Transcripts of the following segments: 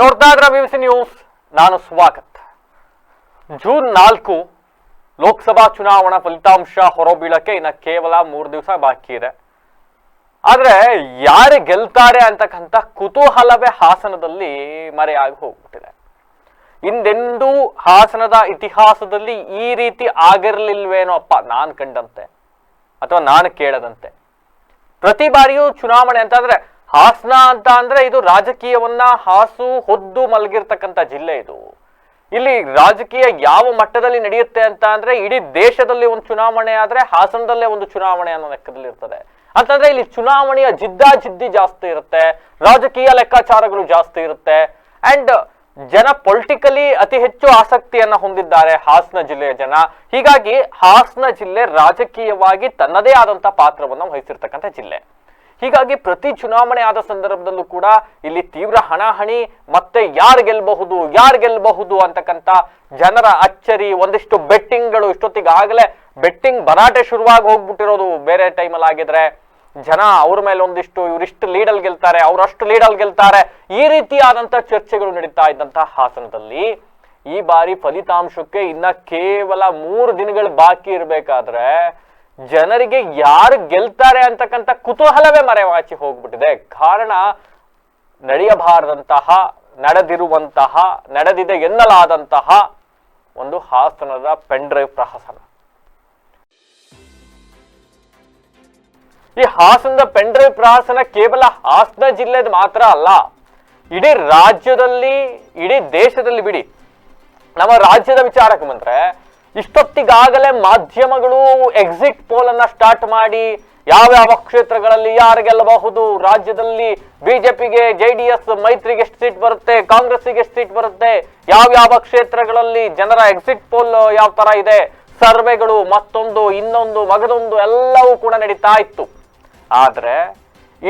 ನೋಡ್ತಾ ಇದ್ರ ನ್ಯೂಸ್ ನಾನು ಸ್ವಾಗತ್. ಜೂನ್ ನಾಲ್ಕು ಲೋಕಸಭಾ ಚುನಾವಣಾ ಫಲಿತಾಂಶ ಹೊರಬೀಳಕ್ಕೆ ಇನ್ನ ಕೇವಲ ಮೂರು ದಿವಸ ಬಾಕಿ ಇದೆ. ಆದ್ರೆ ಯಾರು ಗೆಲ್ತಾರೆ ಅಂತಕ್ಕಂಥ ಕುತೂಹಲವೇ ಹಾಸನದಲ್ಲಿ ಮರೆಯಾಗಿ ಹೋಗ್ಬಿಟ್ಟಿದೆ. ಹಿಂದೆಂದೂ ಹಾಸನದ ಇತಿಹಾಸದಲ್ಲಿ ಈ ರೀತಿ ಆಗಿರ್ಲಿಲ್ವೇನೋ ಅಪ್ಪ ನಾನು ಕಂಡಂತೆ, ಅಥವಾ ನಾನು ಕೇಳದಂತೆ. ಪ್ರತಿ ಬಾರಿಯೂ ಚುನಾವಣೆ ಅಂತ ಅಂದ್ರೆ ಹಾಸನ ಅಂತ ಅಂದ್ರೆ ಇದು ರಾಜಕೀಯವನ್ನ ಹಾಸು, ಹೊದ್ದು ಮಲಗಿರ್ತಕ್ಕಂತ ಜಿಲ್ಲೆ ಇದು. ಇಲ್ಲಿ ರಾಜಕೀಯ ಯಾವ ಮಟ್ಟದಲ್ಲಿ ನಡೆಯುತ್ತೆ ಅಂತ ಅಂದ್ರೆ ಇಡೀ ದೇಶದಲ್ಲಿ ಒಂದು ಚುನಾವಣೆ ಆದ್ರೆ ಹಾಸನದಲ್ಲೇ ಒಂದು ಚುನಾವಣೆ ಅನ್ನೋ ಲೆಕ್ಕದಲ್ಲಿ ಇರ್ತದೆ. ಅಂತಂದ್ರೆ ಇಲ್ಲಿ ಚುನಾವಣೆಯ ಜಿದ್ದಾಜಿದ್ದಿ ಜಾಸ್ತಿ ಇರುತ್ತೆ, ರಾಜಕೀಯ ಲೆಕ್ಕಾಚಾರಗಳು ಜಾಸ್ತಿ ಇರುತ್ತೆ ಅಂಡ್ ಜನ ಪೊಲಿಟಿಕಲಿ ಅತಿ ಹೆಚ್ಚು ಆಸಕ್ತಿಯನ್ನ ಹೊಂದಿದ್ದಾರೆ ಹಾಸನ ಜಿಲ್ಲೆಯ ಜನ. ಹೀಗಾಗಿ ಹಾಸನ ಜಿಲ್ಲೆ ರಾಜಕೀಯವಾಗಿ ತನ್ನದೇ ಆದಂತ ಪಾತ್ರವನ್ನು ವಹಿಸಿರ್ತಕ್ಕಂಥ ಜಿಲ್ಲೆ. ಹೀಗಾಗಿ ಪ್ರತಿ ಚುನಾವಣೆ ಆದ ಸಂದರ್ಭದಲ್ಲೂ ಕೂಡ ಇಲ್ಲಿ ತೀವ್ರ ಹಣಾಹಣಿ, ಮತ್ತೆ ಯಾರು ಗೆಲ್ಲಬಹುದು ಯಾರು ಗೆಲ್ಲಬಹುದು ಅಂತಕ್ಕಂಥ ಜನರ ಅಚ್ಚರಿ, ಒಂದಿಷ್ಟು ಬೆಟ್ಟಿಂಗ್ಗಳು ಇಷ್ಟೊತ್ತಿಗೆ ಆಗಲೇ ಬೆಟ್ಟಿಂಗ್ ಬರಾಟೆ ಶುರುವಾಗಿ ಹೋಗ್ಬಿಟ್ಟಿರೋದು ಬೇರೆ ಟೈಮಲ್ಲಿ ಆಗಿದ್ರೆ. ಜನ ಅವ್ರ ಮೇಲೆ ಒಂದಿಷ್ಟು ಇವರಿಷ್ಟು ಲೀಡಲ್ಲಿ ಗೆಲ್ತಾರೆ ಅವರಷ್ಟು ಲೀಡಲ್ಲಿ ಗೆಲ್ತಾರೆ. ಈ ರೀತಿಯಾದಂಥ ಚರ್ಚೆಗಳು ನಡೀತಾ ಇದ್ದಂತಹ ಹಾಸನದಲ್ಲಿ ಈ ಬಾರಿ ಫಲಿತಾಂಶಕ್ಕೆ ಇನ್ನ ಕೇವಲ ಮೂರು ದಿನಗಳು ಬಾಕಿ ಇರಬೇಕಾದ್ರೆ ಜನರಿಗೆ ಯಾರು ಗೆಲ್ತಾರೆ ಅಂತಕ್ಕಂಥ ಕುತೂಹಲವೇ ಮರೆವಾಚಿ ಹೋಗ್ಬಿಟ್ಟಿದೆ. ಕಾರಣ, ನಡೆಯಬಾರದಂತಹ, ನಡೆದಿರುವಂತಹ, ನಡೆದಿದೆ ಎನ್ನಲಾದಂತಹ ಒಂದು ಹಾಸನದ ಪೆಂಡ್ರೈವ್ ಪ್ರಹಸನ. ಈ ಹಾಸನದ ಪೆಂಡ್ರೈವ್ ಪ್ರಹಸನ ಕೇವಲ ಹಾಸನ ಜಿಲ್ಲೆದ ಮಾತ್ರ ಅಲ್ಲ, ಇಡೀ ರಾಜ್ಯದಲ್ಲಿ, ಇಡೀ ದೇಶದಲ್ಲಿ ಬಿಡಿ. ನಮ್ಮ ರಾಜ್ಯದ ವಿಚಾರಕ್ಕೆ ಬಂದ್ರೆ ಇಷ್ಟೊತ್ತಿಗಾಗಲೇ ಮಾಧ್ಯಮಗಳು ಎಕ್ಸಿಟ್ ಪೋಲ್ ಅನ್ನ ಸ್ಟಾರ್ಟ್ ಮಾಡಿ ಯಾವ್ಯಾವ ಕ್ಷೇತ್ರಗಳಲ್ಲಿ ಯಾರು ಗೆಲ್ಲಬಹುದು? ರಾಜ್ಯದಲ್ಲಿ ಬಿಜೆಪಿಗೆ, ಜೆ ಡಿ ಎಸ್ ಮೈತ್ರಿಗೆ ಎಷ್ಟು ಸೀಟ್ ಬರುತ್ತೆ? ಕಾಂಗ್ರೆಸ್ಸಿಗೆ ಎಷ್ಟು ಸೀಟ್ ಬರುತ್ತೆ? ಯಾವ್ಯಾವ ಕ್ಷೇತ್ರಗಳಲ್ಲಿ ಜನರ ಎಕ್ಸಿಟ್ ಪೋಲ್ ಯಾವ ತರ ಇದೆ? ಸರ್ವೆಗಳು ಮತ್ತೊಂದು, ಇನ್ನೊಂದು, ಮಗದೊಂದು ಎಲ್ಲವೂ ಕೂಡ ನಡೀತಾ ಇತ್ತು. ಆದ್ರೆ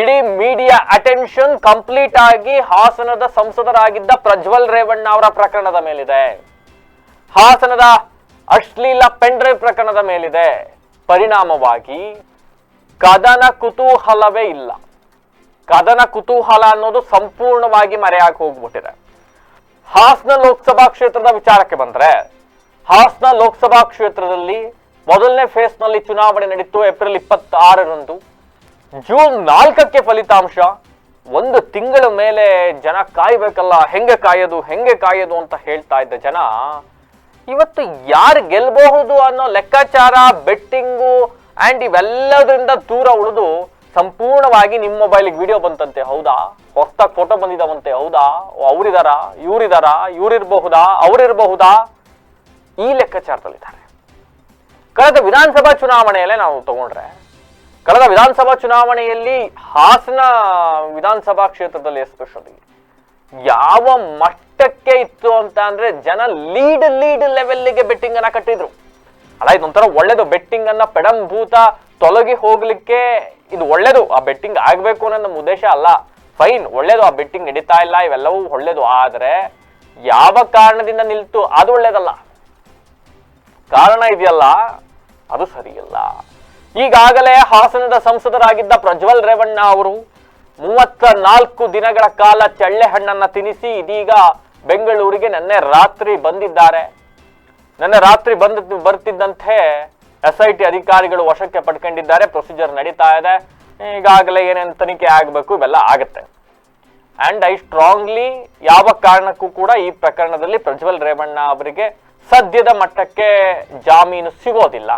ಇಡೀ ಮೀಡಿಯಾ ಅಟೆನ್ಷನ್ ಕಂಪ್ಲೀಟ್ ಆಗಿ ಹಾಸನದ ಸಂಸದರಾಗಿದ್ದ ಪ್ರಜ್ವಲ್ ರೇವಣ್ಣ ಅವರ ಪ್ರಕರಣದ ಮೇಲಿದೆ. ಹಾಸನದ ಅಶ್ಲೀಲ ಪೆಂಡ್ರೈವ್ ಪ್ರಕರಣದ ಮೇಲಿದೆ. ಪರಿಣಾಮವಾಗಿ ಕದನ ಕುತೂಹಲವೇ ಇಲ್ಲ. ಕದನ ಕುತೂಹಲ ಅನ್ನೋದು ಸಂಪೂರ್ಣವಾಗಿ ಮರೆಯಾಗಿ ಹೋಗ್ಬಿಟ್ಟಿದೆ. ಹಾಸನ ಲೋಕಸಭಾ ಕ್ಷೇತ್ರದ ವಿಚಾರಕ್ಕೆ ಬಂದ್ರೆ, ಹಾಸನ ಲೋಕಸಭಾ ಕ್ಷೇತ್ರದಲ್ಲಿ ಮೊದಲನೇ ಫೇಸ್ನಲ್ಲಿ ಚುನಾವಣೆ ನಡೀತು ಏಪ್ರಿಲ್ ಇಪ್ಪತ್ತಾರರಂದು. ಜೂನ್ ನಾಲ್ಕಕ್ಕೆ ಫಲಿತಾಂಶ, ಒಂದು ತಿಂಗಳ ಮೇಲೆ ಜನ ಕಾಯ್ಬೇಕಲ್ಲ, ಹೆಂಗೆ ಕಾಯೋದು ಹೆಂಗೆ ಕಾಯೋದು ಅಂತ ಹೇಳ್ತಾ ಇದ್ದ ಜನ ಇವತ್ತು ಯಾರು ಗೆಲ್ಬಹುದು ಅನ್ನೋ ಲೆಕ್ಕಾಚಾರ ಬೆಟ್ಟಿಂಗು ಅಂಡ್ ಇವೆಲ್ಲದರಿಂದ ದೂರ ಉಳಿದು ಸಂಪೂರ್ಣವಾಗಿ ನಿಮ್ಮ ಮೊಬೈಲಿಗೆ ವಿಡಿಯೋ ಬಂತಂತೆ, ಹೌದಾ? ಹೊಸ್ದಾಗಿ ಫೋಟೋ ಬಂದಿದಾವಂತೆ, ಹೌದಾ? ಅವ್ರಿದಾರಾ? ಇವ್ರಿದಾರಾ? ಇವ್ರಿರ್ಬಹುದಾ? ಅವ್ರಿರ್ಬಹುದಾ? ಈ ಲೆಕ್ಕಾಚಾರದಲ್ಲಿದ್ದಾರೆ. ಕಳೆದ ವಿಧಾನಸಭಾ ಚುನಾವಣೆಯಲ್ಲೇ ನಾವು ತಗೊಂಡ್ರೆ, ಕಳೆದ ವಿಧಾನಸಭಾ ಚುನಾವಣೆಯಲ್ಲಿ ಹಾಸನ ವಿಧಾನಸಭಾ ಕ್ಷೇತ್ರದಲ್ಲಿ ಎಸ್ಪೆಷಲಿ ಯಾವ ಮಟ್ಟಕ್ಕೆ ಇತ್ತು ಅಂತ ಅಂದ್ರೆ ಜನ ಲೀಡ್ ಲೀಡ್ ಲೆವೆಲ್ಗೆ ಬೆಟ್ಟಿಂಗ್ ಅನ್ನ ಕಟ್ಟಿದ್ರು. ಅಲ್ಲ ಇದೊಂಥರ ಒಳ್ಳೇದು. ಬೆಟ್ಟಿಂಗ್ ಅನ್ನ ಪೆಡಂಭೂತ ತೊಲಗಿ ಹೋಗ್ಲಿಕ್ಕೆ ಇದು ಒಳ್ಳೇದು. ಆ ಬೆಟ್ಟಿಂಗ್ ಆಗ್ಬೇಕು ಅನ್ನೋ ನಮ್ಮ ಉದ್ದೇಶ ಅಲ್ಲ. ಫೈನ್, ಒಳ್ಳೇದು. ಆ ಬೆಟ್ಟಿಂಗ್ ನಡೀತಾ ಇಲ್ಲ, ಇವೆಲ್ಲವೂ ಒಳ್ಳೇದು. ಆದ್ರೆ ಯಾವ ಕಾರಣದಿಂದ ನಿಲ್ತು? ಅದು ಒಳ್ಳೇದಲ್ಲ. ಕಾರಣ ಇದೆಯಲ್ಲ, ಅದು ಸರಿಯಲ್ಲ. ಈಗಾಗಲೇ ಹಾಸನದ ಸಂಸದರಾಗಿದ್ದ ಪ್ರಜ್ವಲ್ ರೇವಣ್ಣ ಅವರು ಮೂವತ್ತ ನಾಲ್ಕು ದಿನಗಳ ಕಾಲ ಚಳ್ಳೆ ಹಣ್ಣನ್ನು ತಿನ್ನಿಸಿ ಇದೀಗ ಬೆಂಗಳೂರಿಗೆ ನೆನ್ನೆ ರಾತ್ರಿ ಬಂದಿದ್ದಾರೆ. ನನ್ನೆ ರಾತ್ರಿ ಬಂದ ಬರ್ತಿದ್ದಂತೆ ಎಸ್ ಐ ಟಿ ಅಧಿಕಾರಿಗಳು ವಶಕ್ಕೆ ಪಡ್ಕೊಂಡಿದ್ದಾರೆ. ಪ್ರೊಸೀಜರ್ ನಡೀತಾ ಇದೆ. ಈಗಾಗಲೇ ಏನೇನು ತನಿಖೆ ಆಗಬೇಕು ಇವೆಲ್ಲ ಆಗುತ್ತೆ. ಆ್ಯಂಡ್ ಐ ಸ್ಟ್ರಾಂಗ್ಲಿ ಯಾವ ಕಾರಣಕ್ಕೂ ಕೂಡ ಈ ಪ್ರಕರಣದಲ್ಲಿ ಪ್ರಜ್ವಲ್ ರೇವಣ್ಣ ಅವರಿಗೆ ಸದ್ಯದ ಮಟ್ಟಕ್ಕೆ ಜಾಮೀನು ಸಿಗೋದಿಲ್ಲ.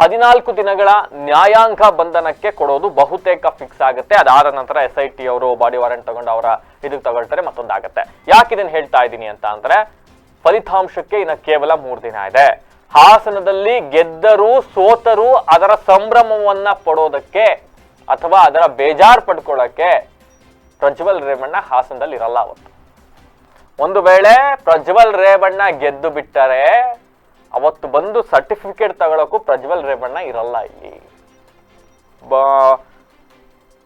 ಹದಿನಾಲ್ಕು ದಿನಗಳ ನ್ಯಾಯಾಂಗ ಬಂಧನಕ್ಕೆ ಕೊಡೋದು ಬಹುತೇಕ ಫಿಕ್ಸ್ ಆಗುತ್ತೆ. ಅದಾದ ನಂತರ ಎಸ್ ಐ ಟಿ ಅವರು ಬಾಡಿ ವಾರೆಂಟ್ ತಗೊಂಡು ಅವರ ಇದಕ್ಕೆ ತಗೊಳ್ತಾರೆ, ಮತ್ತೊಂದಾಗತ್ತೆ. ಯಾಕೆ ಇದನ್ನು ಹೇಳ್ತಾ ಇದ್ದೀನಿ ಅಂತ ಅಂದ್ರೆ, ಫಲಿತಾಂಶಕ್ಕೆ ಇನ್ನು ಕೇವಲ ಮೂರು ದಿನ ಇದೆ. ಹಾಸನದಲ್ಲಿ ಗೆದ್ದರೂ ಸೋತರೂ ಅದರ ಸಂಭ್ರಮವನ್ನ ಪಡೋದಕ್ಕೆ ಅಥವಾ ಅದರ ಬೇಜಾರ್ ಪಡ್ಕೊಳ್ಳೋಕೆ ಪ್ರಜ್ವಲ್ ರೇವಣ್ಣ ಹಾಸನದಲ್ಲಿ ಇರಲ್ಲ ಅವತ್ತು. ಒಂದು ವೇಳೆ ಪ್ರಜ್ವಲ್ ರೇವಣ್ಣ ಗೆದ್ದು ಬಿಟ್ಟರೆ ಅವತ್ತು ಬಂದು ಸರ್ಟಿಫಿಕೇಟ್ ತಗೊಳಕ್ಕೂ ಪ್ರಜ್ವಲ್ ರೇವಣ್ಣ ಇರಲ್ಲ ಇಲ್ಲಿ. ಬ,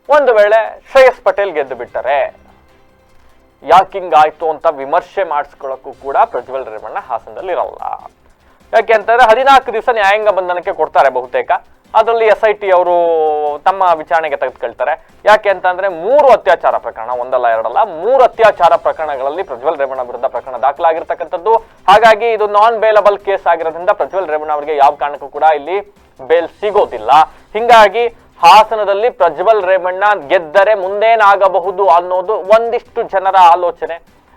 ಒಂದು ವೇಳೆ ಶ್ರೇಯಸ್ ಪಟೇಲ್ ಗೆದ್ದು ಬಿಟ್ಟರೆ ಯಾಕೆ ಹಿಂಗಾಯ್ತು ಅಂತ ವಿಮರ್ಶೆ ಮಾಡಿಸ್ಕೊಳ್ಳೋಕ್ಕೂ ಕೂಡ ಪ್ರಜ್ವಲ್ ರೇವಣ್ಣ ಹಾಸನದಲ್ಲಿ ಇರಲ್ಲ ಯಾಕೆ ಅಂತಂದ್ರೆ ಹದಿನಾಲ್ಕು ದಿವಸ ನ್ಯಾಯಾಂಗ ಬಂಧನಕ್ಕೆ ಕೊಡ್ತಾರೆ ಬಹುತೇಕ. ಅದರಲ್ಲಿ ಎಸ್ ಐ ಟಿ ಅವರು ತಮ್ಮ ವಿಚಾರಣೆಗೆ ತೆಗೆದುಕೊಳ್ತಾರೆ. ಯಾಕೆ ಅಂತಂದ್ರೆ ಮೂರು ಅತ್ಯಾಚಾರ ಪ್ರಕರಣ, ಒಂದಲ್ಲ ಎರಡಲ್ಲ, ಮೂರು ಅತ್ಯಾಚಾರ ಪ್ರಕರಣಗಳಲ್ಲಿ ಪ್ರಜ್ವಲ್ ರೇವಣ್ಣ ವಿರುದ್ಧ ಪ್ರಕರಣ ದಾಖಲಾಗಿರ್ತಕ್ಕಂಥದ್ದು. ಹಾಗಾಗಿ ಇದು ನಾನ್ ಬೇಲಬಲ್ ಕೇಸ್ ಆಗಿರೋದ್ರಿಂದ ಪ್ರಜ್ವಲ್ ರೇವಣ್ಣ ಅವರಿಗೆ ಯಾವ ಕಾರಣಕ್ಕೂ ಕೂಡ ಇಲ್ಲಿ ಬೇಲ್ ಸಿಗೋದಿಲ್ಲ. ಹಿಂಗಾಗಿ ಹಾಸನದಲ್ಲಿ ಪ್ರಜ್ವಲ್ ರೇವಣ್ಣ ಗೆದ್ದರೆ ಮುಂದೇನಾಗಬಹುದು ಅನ್ನೋದು ಒಂದಿಷ್ಟು ಜನರ ಆಲೋಚನೆ.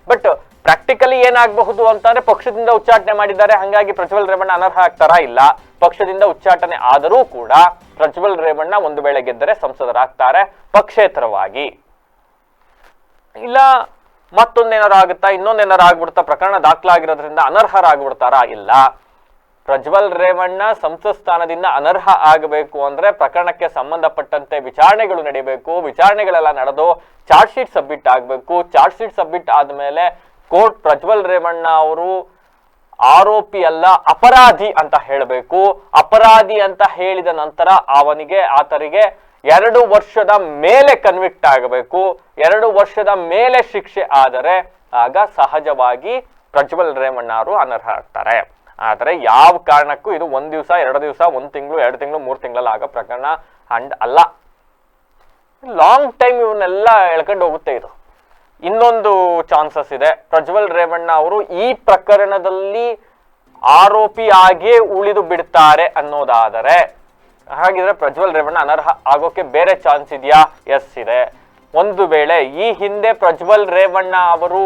ಬಟ್ ಪ್ರಾಕ್ಟಿಕಲಿ ಏನಾಗಬಹುದು ಅಂತಂದ್ರೆ ಪಕ್ಷದಿಂದ ಉಚ್ಚಾಟನೆ ಮಾಡಿದ್ದಾರೆ. ಹಂಗಾಗಿ ಪ್ರಜ್ವಲ್ ರೇವಣ್ಣ ಅನರ್ಹ ಆಗ್ತಾರಾ ಇಲ್ಲ. ಪಕ್ಷದಿಂದ ಉಚ್ಚಾಟನೆ ಆದರೂ ಕೂಡ ಪ್ರಜ್ವಲ್ ರೇವಣ್ಣ ಒಂದು ವೇಳೆ ಗೆದ್ದರೆ ಸಂಸದರಾಗ್ತಾರೆ ಪಕ್ಷೇತರವಾಗಿ. ಇಲ್ಲ ಮತ್ತೊಂದೇನಾರು ಆಗುತ್ತಾ? ಇನ್ನೊಂದೇನಾರು ಆಗ್ಬಿಡ್ತಾ? ಪ್ರಕರಣ ದಾಖಲಾಗಿರೋದ್ರಿಂದ ಅನರ್ಹರಾಗ್ಬಿಡ್ತಾರಾ? ಇಲ್ಲ. ಪ್ರಜ್ವಲ್ ರೇವಣ್ಣ ಸಂಸತ್ ಸ್ಥಾನದಿಂದ ಅನರ್ಹ ಆಗಬೇಕು ಅಂದ್ರೆ ಪ್ರಕರಣಕ್ಕೆ ಸಂಬಂಧಪಟ್ಟಂತೆ ವಿಚಾರಣೆಗಳು ನಡೀಬೇಕು. ವಿಚಾರಣೆಗಳೆಲ್ಲ ನಡೆದು ಚಾರ್ಜ್ ಶೀಟ್ ಸಬ್ಮಿಟ್ ಆಗಬೇಕು. ಚಾರ್ಜ್ ಶೀಟ್ ಸಬ್ಮಿಟ್ ಆದ್ಮೇಲೆ ಕೋರ್ಟ್ ಪ್ರಜ್ವಲ್ ರೇವಣ್ಣ ಅವರು ಆರೋಪಿ ಅಲ್ಲ, ಅಪರಾಧಿ ಅಂತ ಹೇಳಬೇಕು. ಅಪರಾಧಿ ಅಂತ ಹೇಳಿದ ನಂತರ ಅವನಿಗೆ, ಆತರಿಗೆ ಎರಡು ವರ್ಷದ ಮೇಲೆ ಕನ್ವಿಕ್ಟ್ ಆಗಬೇಕು. ಎರಡು ವರ್ಷದ ಮೇಲೆ ಶಿಕ್ಷೆ ಆದರೆ ಆಗ ಸಹಜವಾಗಿ ಪ್ರಜ್ವಲ್ ರೇವಣ್ಣ ಅವರು ಅನರ್ಹ ಆಗ್ತಾರೆ. ಆದರೆ ಯಾವ ಕಾರಣಕ್ಕೂ ಇದು ಒಂದು ದಿವಸ, ಎರಡು ದಿವಸ, ಒಂದು ತಿಂಗಳು, ಎರಡು ತಿಂಗಳು, ಮೂರು ತಿಂಗಳಲ್ಲಿ ಆಗೋ ಪ್ರಕರಣ. ಅಂಡ್ ಅಲ್ಲ ಲಾಂಗ್ ಟೈಮ್ ಇವನ್ನೆಲ್ಲ ಎಳ್ಕೊಂಡು ಹೋಗುತ್ತೆ ಇದು. ಇನ್ನೊಂದು ಚಾನ್ಸಸ್ ಇದೆ. ಪ್ರಜ್ವಲ್ ರೇವಣ್ಣ ಅವರು ಈ ಪ್ರಕರಣದಲ್ಲಿ ಆರೋಪಿ ಆಗಿಯೇ ಉಳಿದು ಬಿಡ್ತಾರೆ ಅನ್ನೋದಾದರೆ, ಹಾಗಿದ್ರೆ ಪ್ರಜ್ವಲ್ ರೇವಣ್ಣ ಅನರ್ಹ ಆಗೋಕೆ ಬೇರೆ ಚಾನ್ಸ್ ಇದೆಯಾ? ಎಸ್ ಇದೆ. ಒಂದು ವೇಳೆ ಈ ಹಿಂದೆ ಪ್ರಜ್ವಲ್ ರೇವಣ್ಣ ಅವರು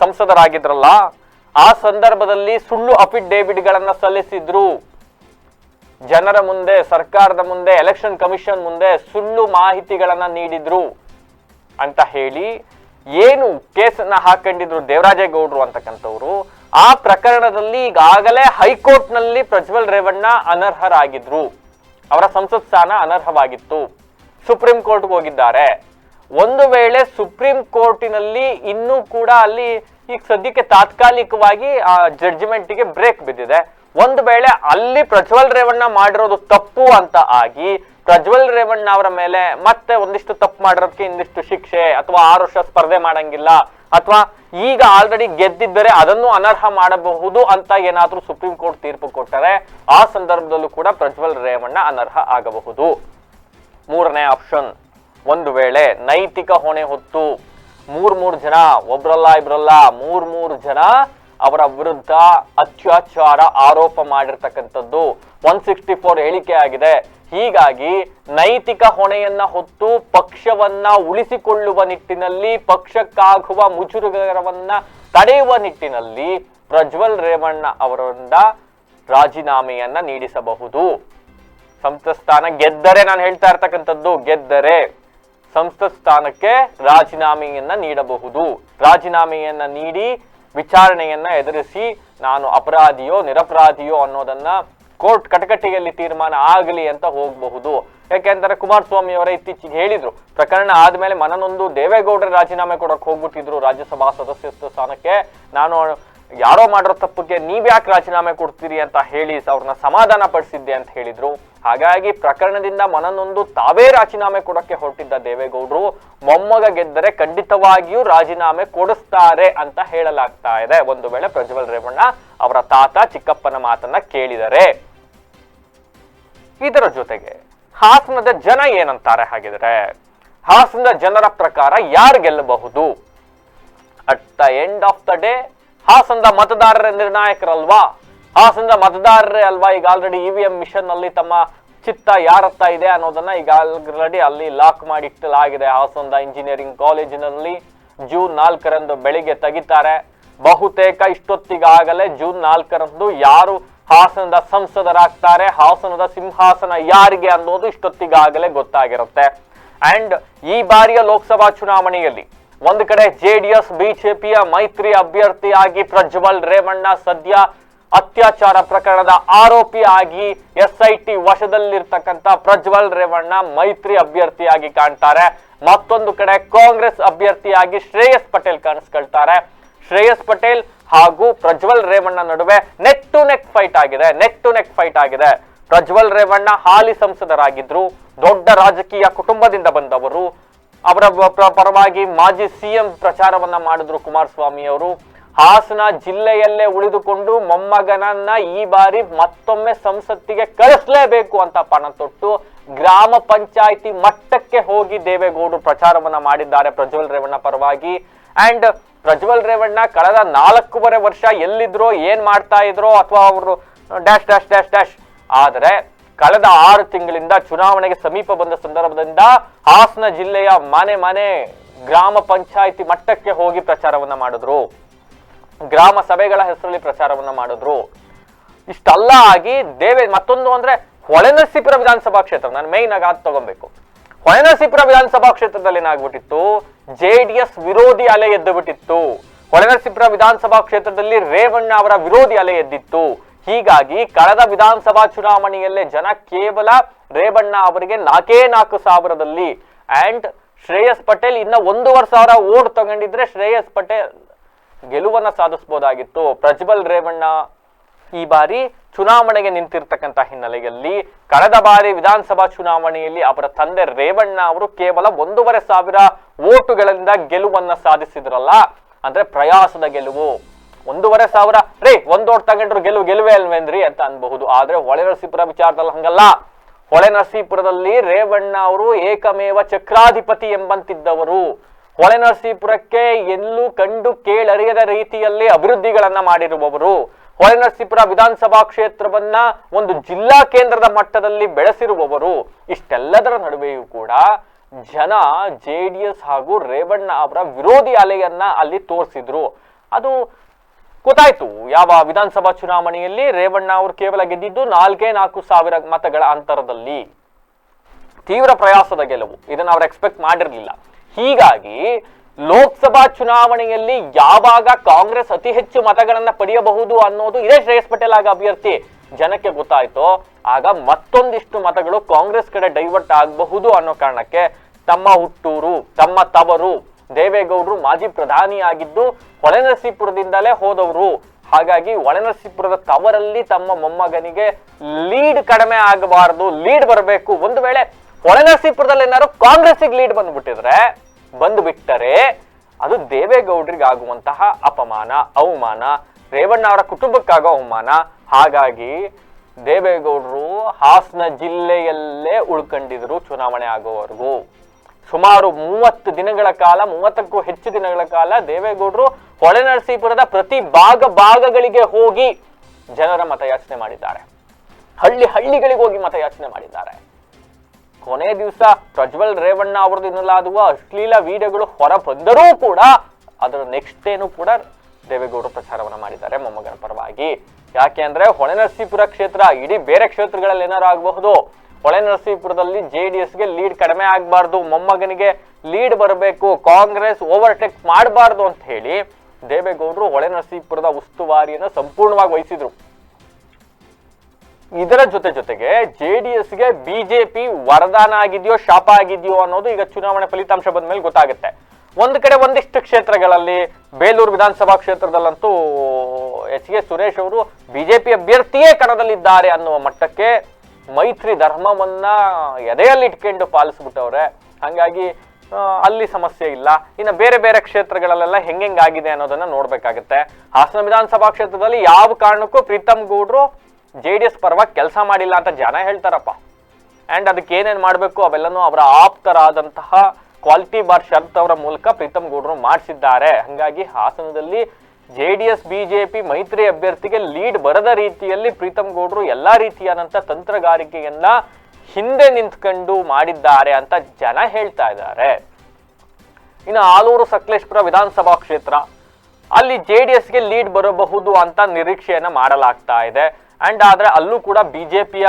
ಸಂಸದರಾಗಿದ್ರಲ್ಲ ಆ ಸಂದರ್ಭದಲ್ಲಿ ಸುಳ್ಳು ಅಫಿಡೇವಿಟ್ಗಳನ್ನು ಸಲ್ಲಿಸಿದ್ರು. ಜನರ ಮುಂದೆ, ಸರ್ಕಾರದ ಮುಂದೆ, ಎಲೆಕ್ಷನ್ ಕಮಿಷನ್ ಮುಂದೆ ಸುಳ್ಳು ಮಾಹಿತಿಗಳನ್ನು ನೀಡಿದ್ರು ಅಂತ ಹೇಳಿ ಏನು ಕೇಸನ್ನ ಹಾಕೊಂಡಿದ್ರು ದೇವರಾಜೇಗೌಡರು ಅಂತಕ್ಕಂಥವ್ರು, ಆ ಪ್ರಕರಣದಲ್ಲಿ ಈಗಾಗಲೇ ಹೈಕೋರ್ಟ್ನಲ್ಲಿ ಪ್ರಜ್ವಲ್ ರೇವಣ್ಣ ಅನರ್ಹರಾಗಿದ್ರು. ಅವರ ಸಂಸತ್ ಸ್ಥಾನ ಅನರ್ಹವಾಗಿತ್ತು. ಸುಪ್ರೀಂ ಕೋರ್ಟ್ಗೆ ಹೋಗಿದ್ದಾರೆ. ಒಂದು ವೇಳೆ ಸುಪ್ರೀಂ ಕೋರ್ಟಿನಲ್ಲಿ ಇನ್ನೂ ಕೂಡ ಅಲ್ಲಿ ಈಗ ಸದ್ಯಕ್ಕೆ ತಾತ್ಕಾಲಿಕವಾಗಿ ಆ ಜಡ್ಜ್ಮೆಂಟ್ಗೆ ಬ್ರೇಕ್ ಬಿದ್ದಿದೆ. ಒಂದು ವೇಳೆ ಅಲ್ಲಿ ಪ್ರಜ್ವಲ್ ರೇವಣ್ಣ ಮಾಡಿರೋದು ತಪ್ಪು ಅಂತ ಆಗಿ ಪ್ರಜ್ವಲ್ ರೇವಣ್ಣ ಅವರ ಮೇಲೆ ಮತ್ತೆ ಒಂದಿಷ್ಟು ತಪ್ಪು ಮಾಡಿರೋದಕ್ಕೆ ಇಂದಿಷ್ಟು ಶಿಕ್ಷೆ ಅಥವಾ ಆರು ವರ್ಷ ಸ್ಪರ್ಧೆ ಮಾಡಂಗಿಲ್ಲ ಅಥವಾ ಈಗ ಆಲ್ರೆಡಿ ಗೆದ್ದಿದ್ದರೆ ಅದನ್ನು ಅನರ್ಹ ಮಾಡಬಹುದು ಅಂತ ಏನಾದರೂ ಸುಪ್ರೀಂ ಕೋರ್ಟ್ ತೀರ್ಪು ಕೊಟ್ಟರೆ ಆ ಸಂದರ್ಭದಲ್ಲೂ ಕೂಡ ಪ್ರಜ್ವಲ್ ರೇವಣ್ಣ ಅನರ್ಹ ಆಗಬಹುದು. ಮೂರನೇ ಆಪ್ಷನ್ ಒಂದು ವೇಳೆ ನೈತಿಕ ಹೊಣೆ ಹೊತ್ತು ಮೂರ್ ಮೂರು ಜನ, ಒಬ್ರಲ್ಲ, ಇಬ್ರಲ್ಲ ಮೂರ್ ಮೂರು ಜನ ಅವರ ವಿರುದ್ಧ ಅತ್ಯಾಚಾರ ಆರೋಪ ಮಾಡಿರ್ತಕ್ಕಂಥದ್ದು. ಒನ್ ಸಿಕ್ಸ್ಟಿ ಫೋರ್ ಹೇಳಿಕೆ ಆಗಿದೆ. ಹೀಗಾಗಿ ನೈತಿಕ ಹೊಣೆಯನ್ನ ಹೊತ್ತು ಪಕ್ಷವನ್ನ ಉಳಿಸಿಕೊಳ್ಳುವ ನಿಟ್ಟಿನಲ್ಲಿ, ಪಕ್ಷಕ್ಕಾಗುವ ಮುಜುಗರವನ್ನ ತಡೆಯುವ ನಿಟ್ಟಿನಲ್ಲಿ ಪ್ರಜ್ವಲ್ ರೇವಣ್ಣ ಅವರಿಂದ ರಾಜೀನಾಮೆಯನ್ನ ನೀಡಿಸಬಹುದು. ಸಂಸತ್ ಸ್ಥಾನ ಗೆದ್ದರೆ ನಾನು ಹೇಳ್ತಾ ಇರ್ತಕ್ಕಂಥದ್ದು, ಗೆದ್ದರೆ. ಸಂಸತ್ ಸ್ಥಾನಕ್ಕೆ ರಾಜೀನಾಮೆಯನ್ನ ನೀಡಬಹುದು. ರಾಜೀನಾಮೆಯನ್ನ ನೀಡಿ ವಿಚಾರಣೆಯನ್ನ ಎದುರಿಸಿ ನಾನು ಅಪರಾಧಿಯೋ, ನಿರಪರಾಧಿಯೋ ಅನ್ನೋದನ್ನ ಕೋರ್ಟ್ ಕಟಕಟೆಯಲ್ಲಿ ತೀರ್ಮಾನ ಆಗಲಿ ಅಂತ ಹೋಗಬಹುದು. ಯಾಕೆಂದ್ರೆ ಕುಮಾರಸ್ವಾಮಿ ಅವರ ಇತ್ತೀಚೆಗೆ ಹೇಳಿದ್ರು, ಪ್ರಕರಣ ಆದ್ಮೇಲೆ ಮನನೊಂದು ದೇವೇಗೌಡರ ರಾಜೀನಾಮೆ ಕೊಡಕ್ಕೆ ಹೋಗ್ಬಿಟ್ಟಿದ್ರು ರಾಜ್ಯಸಭಾ ಸದಸ್ಯ ಸ್ಥಾನಕ್ಕೆ. ನಾನು ಯಾರೋ ಮಾಡಿರೋ ತಪ್ಪಿಗೆ ನೀವ್ಯಾಕೆ ರಾಜೀನಾಮೆ ಕೊಡ್ತೀರಿ ಅಂತ ಹೇಳಿ ಅವ್ರನ್ನ ಸಮಾಧಾನ ಪಡಿಸಿದ್ದೆ ಅಂತ ಹೇಳಿದ್ರು. ಹಾಗಾಗಿ ಪ್ರಕರಣದಿಂದ ಮನನೊಂದು ತಾವೇ ರಾಜೀನಾಮೆ ಕೊಡಕ್ಕೆ ಹೊರಟಿದ್ದ ದೇವೇಗೌಡರು ಮೊಮ್ಮಗ ಗೆದ್ದರೆ ಖಂಡಿತವಾಗಿಯೂ ರಾಜೀನಾಮೆ ಕೊಡಿಸ್ತಾರೆ ಅಂತ ಹೇಳಲಾಗ್ತಾ ಇದೆ. ಒಂದು ವೇಳೆ ಪ್ರಜ್ವಲ್ ರೇವಣ್ಣ ಅವರ ತಾತ ಚಿಕ್ಕಪ್ಪನ ಮಾತನ್ನ ಕೇಳಿದರೆ. ಇದರ ಜೊತೆಗೆ ಹಾಸನದ ಜನ ಏನಂತಾರೆ ಹಾಗಿದ್ರೆ, ಹಾಸನದ ಜನರ ಪ್ರಕಾರ ಯಾರು ಗೆಲ್ಲಬಹುದು? At the end of the day ಹಾಸನದ ಮತದಾರರ ನಿರ್ಣಾಯಕರಲ್ವಾ? ಹಾಸನದ ಮತದಾರರೇ ಅಲ್ವಾ? ಈಗ already E V M machine ಅಲ್ಲಿ ತಮ್ಮ ಚಿತ್ತ ಯಾರತ್ತ ಇದೆ ಅನ್ನೋದನ್ನ ಈಗ ಆಲ್ರೆಡಿ ಅಲ್ಲಿ ಲಾಕ್ ಮಾಡಿ ಇಟ್ಟಲಾಗಿದೆ ಹಾಸನದ ಇಂಜಿನಿಯರಿಂಗ್ ಕಾಲೇಜಿನಲ್ಲಿ ಜೂನ್ ನಾಲ್ಕರಂದು ಬೆಳಿಗ್ಗೆ ತೆಗಿತಾರೆ. ಬಹುತೇಕ ಇಷ್ಟೊತ್ತಿಗಾಗಲೇ ಜೂನ್ ನಾಲ್ಕರಂದು ಯಾರು ಹಾಸನದ ಸಂಸದರಾಗ್ತಾರೆ, ಹಾಸನದ ಸಿಂಹಾಸನ ಯಾರಿಗೆ ಅನ್ನೋದು ಇಷ್ಟೊತ್ತಿಗಾಗಲೇ ಗೊತ್ತಾಗಿರುತ್ತೆ. ಅಂಡ್ ಈ ಬಾರಿಯ ಲೋಕಸಭಾ ಚುನಾವಣೆಯಲ್ಲಿ ಒಂದು ಕಡೆ ಜೆಡಿಎಸ್, ಬಿಜೆಪಿಯ ಮೈತ್ರಿ ಅಭ್ಯರ್ಥಿಯಾಗಿ ಪ್ರಜ್ವಲ್ ರೇವಣ್ಣ ಸದ್ಯ ಅತ್ಯಾಚಾರ ಪ್ರಕರಣದ ಆರೋಪಿಯಾಗಿ ಎಸ್ ಐ ಟಿ ವಶದಲ್ಲಿರ್ತಕ್ಕಂಥ ಪ್ರಜ್ವಲ್ ರೇವಣ್ಣ ಮೈತ್ರಿ ಅಭ್ಯರ್ಥಿಯಾಗಿ ಕಾಣ್ತಾರೆ. ಮತ್ತೊಂದು ಕಡೆ ಕಾಂಗ್ರೆಸ್ ಅಭ್ಯರ್ಥಿಯಾಗಿ ಶ್ರೇಯಸ್ ಪಟೇಲ್ ಕಾಣಿಸ್ಕೊಳ್ತಾರೆ. ಶ್ರೇಯಸ್ ಪಟೇಲ್ ಹಾಗೂ ಪ್ರಜ್ವಲ್ ರೇವಣ್ಣ ನಡುವೆ ನೆಕ್ ಟು ನೆಕ್ ಫೈಟ್ ಆಗಿದೆ ನೆಕ್ ಟು ನೆಕ್ ಫೈಟ್ ಆಗಿದೆ. ಪ್ರಜ್ವಲ್ ರೇವಣ್ಣ ಹಾಲಿ ಸಂಸದರಾಗಿದ್ರು, ದೊಡ್ಡ ರಾಜಕೀಯ ಕುಟುಂಬದಿಂದ ಬಂದವರು. ಅವರ ಪರವಾಗಿ ಮಾಜಿ ಸಿಎಂ ಪ್ರಚಾರವನ್ನ ಮಾಡಿದ್ರು ಕುಮಾರಸ್ವಾಮಿ ಅವರು. ಹಾಸನ ಜಿಲ್ಲೆಯಲ್ಲೇ ಉಳಿದುಕೊಂಡು ಮೊಮ್ಮಗನನ್ನ ಈ ಬಾರಿ ಮತ್ತೊಮ್ಮೆ ಸಂಸತ್ತಿಗೆ ಕಳಿಸ್ಲೇಬೇಕು ಅಂತ ಪಣ ತೊಟ್ಟು ಗ್ರಾಮ ಪಂಚಾಯಿತಿ ಮಟ್ಟಕ್ಕೆ ಹೋಗಿ ದೇವೇಗೌಡರು ಪ್ರಚಾರವನ್ನ ಮಾಡಿದ್ದಾರೆ ಪ್ರಜ್ವಲ್ ರೇವಣ್ಣ ಪರವಾಗಿ. ಅಂಡ್ ಪ್ರಜ್ವಲ್ ರೇವಣ್ಣ ಕಳೆದ ನಾಲ್ಕೂವರೆ ವರ್ಷ ಎಲ್ಲಿದ್ರೋ, ಏನ್ ಮಾಡ್ತಾ ಇದ್ರೋ ಅಥವಾ ಅವರು ಡ್ಯಾಶ್ ಡ್ಯಾಶ್ ಡ್ಯಾಶ್ ಡ್ಯಾಶ್ ಆದ್ರೆ ಕಳೆದ ಆರು ತಿಂಗಳಿಂದ ಚುನಾವಣೆಗೆ ಸಮೀಪ ಬಂದ ಸಂದರ್ಭದಿಂದ ಹಾಸನ ಜಿಲ್ಲೆಯ ಮನೆ ಮನೆ ಗ್ರಾಮ ಪಂಚಾಯಿತಿ ಮಟ್ಟಕ್ಕೆ ಹೋಗಿ ಪ್ರಚಾರವನ್ನ ಮಾಡಿದ್ರು. ಗ್ರಾಮ ಸಭೆಗಳ ಹೆಸರಲ್ಲಿ ಪ್ರಚಾರವನ್ನ ಮಾಡಿದ್ರು. ಇಷ್ಟಲ್ಲ ಆಗಿ ದೇವೇ ಮತ್ತೊಂದು ಅಂದ್ರೆ ಹೊಳೆನರಸೀಪುರ ವಿಧಾನಸಭಾ ಕ್ಷೇತ್ರ. ನಾನು ಮೇಯ್ನ್ ಆಗಿ ಅದು ತಗೊಬೇಕು. ಹೊಳೆನರಸೀಪುರ ವಿಧಾನಸಭಾ ಕ್ಷೇತ್ರದಲ್ಲಿ ಏನಾಗ್ಬಿಟ್ಟಿತ್ತು? ಜೆ ಡಿ ಎಸ್ ವಿರೋಧಿ ಅಲೆ ಎದ್ದು ಬಿಟ್ಟಿತ್ತು. ಹೊಳೆನರಸೀಪುರ ವಿಧಾನಸಭಾ ಕ್ಷೇತ್ರದಲ್ಲಿ ರೇವಣ್ಣ ಅವರ ವಿರೋಧಿ ಅಲೆ ಎದ್ದಿತ್ತು. ಹೀಗಾಗಿ ಕಳೆದ ವಿಧಾನಸಭಾ ಚುನಾವಣೆಯಲ್ಲೇ ಜನ ಕೇವಲ ರೇವಣ್ಣ ಅವರಿಗೆ ನಾಲ್ಕೇ ನಾಲ್ಕು ಸಾವಿರದಲ್ಲಿ ಅಂಡ್ ಶ್ರೇಯಸ್ ಪಟೇಲ್ ಇನ್ನ ಒಂದೂವರೆ ಸಾವಿರ ಓಟ್ ತಗೊಂಡಿದ್ರೆ ಶ್ರೇಯಸ್ ಪಟೇಲ್ ಗೆಲುವನ್ನ ಸಾಧಿಸಬಹುದಾಗಿತ್ತು ಪ್ರಜ್ವಲ್ ರೇವಣ್ಣ ಈ ಬಾರಿ ಚುನಾವಣೆಗೆ ನಿಂತಿರ್ತಕ್ಕಂಥ ಹಿನ್ನೆಲೆಯಲ್ಲಿ ಕಳೆದ ಬಾರಿ ವಿಧಾನಸಭಾ ಚುನಾವಣೆಯಲ್ಲಿ ಅವರ ತಂದೆ ರೇವಣ್ಣ ಅವರು ಕೇವಲ ಒಂದೂವರೆ ಸಾವಿರ ಓಟುಗಳಿಂದ ಗೆಲುವನ್ನ ಸಾಧಿಸಿದ್ರಲ್ಲ, ಅಂದ್ರೆ ಪ್ರಯಾಸದ ಗೆಲುವು. ಒಂದೂವರೆ ಸಾವಿರ. ರೇ, ಒಂದ್ ಓಟ್ ತಗೊಂಡ್ರು ಗೆಲುವು ಗೆಲುವೆ ಅಲ್ವೇನ್ರಿ ಅಂತ ಅನ್ಬಹುದು. ಆದ್ರೆ ಹೊಳೆನರಸೀಪುರ ವಿಚಾರದಲ್ಲಿ ಹಂಗಲ್ಲ. ಹೊಳೆನರಸೀಪುರದಲ್ಲಿ ರೇವಣ್ಣ ಅವರು ಏಕಮೇವ ಚಕ್ರಾಧಿಪತಿ ಎಂಬಂತಿದ್ದವರು. ಹೊಳೆನರಸೀಪುರಕ್ಕೆ ಎಲ್ಲೂ ಕಂಡು ಕೇಳರಿಯದ ರೀತಿಯಲ್ಲಿ ಅಭಿವೃದ್ಧಿಗಳನ್ನ ಮಾಡಿರುವವರು. ಹೊಳೆನರಸೀಪುರ ವಿಧಾನಸಭಾ ಕ್ಷೇತ್ರವನ್ನ ಒಂದು ಜಿಲ್ಲಾ ಕೇಂದ್ರದ ಮಟ್ಟದಲ್ಲಿ ಬೆಳೆಸಿರುವವರು. ಇಷ್ಟೆಲ್ಲದರ ನಡುವೆಯೂ ಕೂಡ ಜನ ಜೆ ಡಿ ಎಸ್ ಹಾಗೂ ರೇವಣ್ಣ ಅವರ ವಿರೋಧಿ ಅಲೆಯನ್ನ ಅಲ್ಲಿ ತೋರಿಸಿದ್ರು. ಅದು ಗೊತ್ತಾಯ್ತು. ಯಾವ ವಿಧಾನಸಭಾ ಚುನಾವಣೆಯಲ್ಲಿ ರೇವಣ್ಣ ಅವರು ಕೇವಲ ಗೆದ್ದಿದ್ದು ನಾಲ್ಕೇ ನಾಲ್ಕು ಸಾವಿರ ಮತಗಳ ಅಂತರದಲ್ಲಿ. ತೀವ್ರ ಪ್ರಯಾಸದ ಗೆಲುವು. ಇದನ್ನು ಅವ್ರು ಎಕ್ಸ್ಪೆಕ್ಟ್ ಮಾಡಿರಲಿಲ್ಲ. ಹೀಗಾಗಿ ಲೋಕಸಭಾ ಚುನಾವಣೆಯಲ್ಲಿ ಯಾವಾಗ ಕಾಂಗ್ರೆಸ್ ಅತಿ ಹೆಚ್ಚು ಮತಗಳನ್ನ ಪಡೆಯಬಹುದು ಅನ್ನೋದು ಇದೇ ಶ್ರೇಯಸ್ ಪಟೇಲ್ ಆಗ ಅಭ್ಯರ್ಥಿ. ಜನಕ್ಕೆ ಗೊತ್ತಾಯ್ತೋ. ಆಗ ಮತ್ತೊಂದಿಷ್ಟು ಮತಗಳು ಕಾಂಗ್ರೆಸ್ ಕಡೆ ಡೈವರ್ಟ್ ಆಗಬಹುದು ಅನ್ನೋ ಕಾರಣಕ್ಕೆ ತಮ್ಮ ಹುಟ್ಟೂರು, ತಮ್ಮ ತವರು ದೇವೇಗೌಡರು ಮಾಜಿ ಪ್ರಧಾನಿ ಆಗಿದ್ದು ಹೊಳೆನರಸೀಪುರದಿಂದಲೇ ಹೋದವರು. ಹಾಗಾಗಿ ಒಳನರಸೀಪುರದ ತವರಲ್ಲಿ ತಮ್ಮ ಮೊಮ್ಮಗನಿಗೆ ಲೀಡ್ ಕಡಿಮೆ ಆಗಬಾರದು, ಲೀಡ್ ಬರಬೇಕು. ಒಂದು ವೇಳೆ ಒಳನರಸೀಪುರದಲ್ಲಿ ಏನಾದ್ರು ಕಾಂಗ್ರೆಸ್ಸಿಗೆ ಲೀಡ್ ಬಂದ್ಬಿಟ್ಟಿದ್ರೆ ಬಂದು ಬಿಟ್ಟರೆ ಅದು ದೇವೇಗೌಡರಿಗೆ ಆಗುವಂತಹ ಅಪಮಾನ, ಅವಮಾನ, ರೇವಣ್ಣ ಅವರ ಕುಟುಂಬಕ್ಕಾಗೋ ಅವಮಾನ. ಹಾಗಾಗಿ ದೇವೇಗೌಡರು ಹಾಸನ ಜಿಲ್ಲೆಯಲ್ಲೇ ಉಳ್ಕೊಂಡಿದ್ರು ಚುನಾವಣೆ ಆಗೋವರೆಗೂ. ಸುಮಾರು ಮೂವತ್ತು ದಿನಗಳ ಕಾಲ, ಮೂವತ್ತಕ್ಕೂ ಹೆಚ್ಚು ದಿನಗಳ ಕಾಲ ದೇವೇಗೌಡರು ಹೊಳೆನರಸೀಪುರದ ಪ್ರತಿ ಭಾಗ ಭಾಗಗಳಿಗೆ ಹೋಗಿ ಜನರ ಮತಯಾಚನೆ ಮಾಡಿದ್ದಾರೆ. ಹಳ್ಳಿ ಹಳ್ಳಿಗಳಿಗೆ ಹೋಗಿ ಮತಯಾಚನೆ ಮಾಡಿದ್ದಾರೆ. ಕೊನೆ ದಿವಸ ಪ್ರಜ್ವಲ್ ರೇವಣ್ಣ ಅವರದ್ದು ಎನ್ನಲಾಗುವ ಅಶ್ಲೀಲ ವಿಡಿಯೋಗಳು ಹೊರ ಬಂದರೂ ಕೂಡ ಅದರ ನೆಕ್ಸ್ಟ್ ಡೇನೂ ಕೂಡ ದೇವೇಗೌಡರು ಪ್ರಚಾರವನ್ನು ಮಾಡಿದ್ದಾರೆ ಮೊಮ್ಮಗನ ಪರವಾಗಿ. ಯಾಕೆ ಅಂದ್ರೆ ಹೊಳೆನರಸೀಪುರ ಕ್ಷೇತ್ರ ಇಡೀ ಬೇರೆ ಕ್ಷೇತ್ರಗಳಲ್ಲಿ ಏನಾರು ಆಗಬಹುದು ಹೊಳೆನರಸೀಪುರದಲ್ಲಿ ಜೆ ಡಿ ಎಸ್ಗೆ ಲೀಡ್ ಕಡಿಮೆ ಆಗಬಾರ್ದು, ಮೊಮ್ಮಗನಿಗೆ ಲೀಡ್ ಬರಬೇಕು, ಕಾಂಗ್ರೆಸ್ ಓವರ್ಟೇಕ್ ಮಾಡಬಾರ್ದು ಅಂತ ಹೇಳಿ ದೇವೇಗೌಡರು ಹೊಳೆನರಸೀಪುರದ ಉಸ್ತುವಾರಿಯನ್ನು ಸಂಪೂರ್ಣವಾಗಿ ವಹಿಸಿದ್ರು. ಇದರ ಜೊತೆ ಜೊತೆಗೆ ಜೆ ಡಿ ಎಸ್ಗೆ ಬಿಜೆಪಿ ವರದಾನ ಆಗಿದೆಯೋ, ಶಾಪ ಆಗಿದೆಯೋ ಅನ್ನೋದು ಈಗ ಚುನಾವಣೆ ಫಲಿತಾಂಶ ಬಂದ ಮೇಲೆ ಗೊತ್ತಾಗುತ್ತೆ. ಒಂದು ಕಡೆ ಒಂದಿಷ್ಟು ಕ್ಷೇತ್ರಗಳಲ್ಲಿ ಬೇಲೂರು ವಿಧಾನಸಭಾ ಕ್ಷೇತ್ರದಲ್ಲಂತೂ ಎಚ್ ಕೆ ಸುರೇಶ್ ಅವರು ಬಿಜೆಪಿ ಅಭ್ಯರ್ಥಿಯೇ ಕಣದಲ್ಲಿದ್ದಾರೆ ಅನ್ನುವ ಮಟ್ಟಕ್ಕೆ ಮೈತ್ರಿ ಧರ್ಮವನ್ನ ಎದೆಯಲ್ಲಿ ಇಟ್ಕೊಂಡು ಪಾಲಿಸ್ಬಿಟ್ಟವ್ರೆ. ಹಂಗಾಗಿ ಅಲ್ಲಿ ಸಮಸ್ಯೆ ಇಲ್ಲ. ಇನ್ನು ಬೇರೆ ಬೇರೆ ಕ್ಷೇತ್ರಗಳಲ್ಲೆಲ್ಲ ಹೆಂಗೆಂಗಾಗಿದೆ ಅನ್ನೋದನ್ನ ನೋಡ್ಬೇಕಾಗತ್ತೆ. ಹಾಸನ ವಿಧಾನಸಭಾ ಕ್ಷೇತ್ರದಲ್ಲಿ ಯಾವ ಕಾರಣಕ್ಕೂ ಪ್ರೀತಮ್ ಗೌಡ್ರು ಜೆ ಡಿ ಎಸ್ ಪರವಾಗಿ ಕೆಲಸ ಮಾಡಿಲ್ಲ ಅಂತ ಜನ ಹೇಳ್ತಾರಪ್ಪ. ಆ್ಯಂಡ್ ಅದಕ್ಕೆ ಏನೇನ್ ಮಾಡಬೇಕು ಅವೆಲ್ಲನೂ ಅವರ ಆಪ್ತರಾದಂತಹ ಕ್ವಾಲಿಟಿ ಬಾರ್ ಶರತ್ ಅವರ ಮೂಲಕ ಪ್ರೀತಮ್ ಗೌಡ್ರು ಮಾಡಿಸಿದ್ದಾರೆ. ಹಂಗಾಗಿ ಹಾಸನದಲ್ಲಿ ಜೆ ಡಿ ಎಸ್ ಬಿಜೆಪಿ ಮೈತ್ರಿ ಅಭ್ಯರ್ಥಿಗೆ ಲೀಡ್ ಬರದ ರೀತಿಯಲ್ಲಿ ಪ್ರೀತಮ್ ಗೌಡ್ರು ಎಲ್ಲಾ ರೀತಿಯಾದಂಥ ತಂತ್ರಗಾರಿಕೆಯನ್ನ ಹಿಂದೆ ನಿಂತ್ಕೊಂಡು ಮಾಡಿದ್ದಾರೆ ಅಂತ ಜನ ಹೇಳ್ತಾ ಇದ್ದಾರೆ. ಇನ್ನು ಆಲೂರು ಸಕಲೇಶ್ಪುರ ವಿಧಾನಸಭಾ ಕ್ಷೇತ್ರ, ಅಲ್ಲಿ ಜೆ ಡಿ ಎಸ್ಗೆ ಲೀಡ್ ಬರಬಹುದು ಅಂತ ನಿರೀಕ್ಷೆಯನ್ನು ಮಾಡಲಾಗ್ತಾ ಇದೆ. ಅಂಡ್ ಆದರೆ ಅಲ್ಲೂ ಕೂಡ ಬಿಜೆಪಿಯ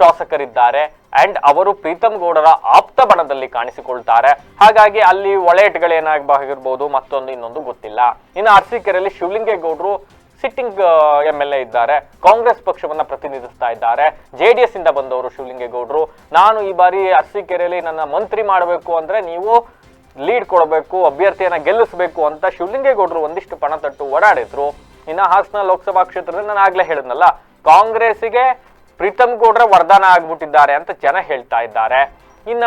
ಶಾಸಕರಿದ್ದಾರೆ ಅಂಡ್ ಅವರು ಪ್ರೀತಮ್ ಗೌಡರ ಆಪ್ತ ಬಣದಲ್ಲಿ ಕಾಣಿಸಿಕೊಳ್ತಾರೆ. ಹಾಗಾಗಿ ಅಲ್ಲಿ ಒಳೇಟ್ಗಳೇನಾಗಬಹುದಿರ್ಬೋದು ಮತ್ತೊಂದು ಇನ್ನೊಂದು ಗೊತ್ತಿಲ್ಲ. ಇನ್ನು ಅರಸೀಕೆರೆಯಲ್ಲಿ ಶಿವಲಿಂಗೇಗೌಡರು ಸಿಟ್ಟಿಂಗ್ ಎಂ ಎಲ್ ಎ ಇದ್ದಾರೆ. ಕಾಂಗ್ರೆಸ್ ಪಕ್ಷವನ್ನ ಪ್ರತಿನಿಧಿಸ್ತಾ ಇದ್ದಾರೆ. ಜೆ ಡಿ ಎಸ್ ಇಂದ ಬಂದವರು ಶಿವಲಿಂಗೇಗೌಡರು. ನಾನು ಈ ಬಾರಿ ಅರಸೀಕೆರೆಯಲ್ಲಿ ನನ್ನ ಮಂತ್ರಿ ಮಾಡಬೇಕು ಅಂದ್ರೆ ನೀವು ಲೀಡ್ ಕೊಡಬೇಕು, ಅಭ್ಯರ್ಥಿಯನ್ನ ಗೆಲ್ಲಿಸಬೇಕು ಅಂತ ಶಿವಲಿಂಗೇಗೌಡರು ಒಂದಿಷ್ಟು ಪಣ ತಟ್ಟು ಓಡಾಡಿದ್ರು. ಇನ್ನು ಹಾಸನ ಲೋಕಸಭಾ ಕ್ಷೇತ್ರದಲ್ಲಿ ನಾನು ಆಗ್ಲೇ ಹೇಳಿದ್ನಲ್ಲ, ಕಾಂಗ್ರೆಸ್ಸಿಗೆ ಪ್ರೀತಮ್ ಗೌಡ್ರ ವರದಾನ ಆಗ್ಬಿಟ್ಟಿದ್ದಾರೆ ಅಂತ ಜನ ಹೇಳ್ತಾ ಇದ್ದಾರೆ. ಇನ್ನ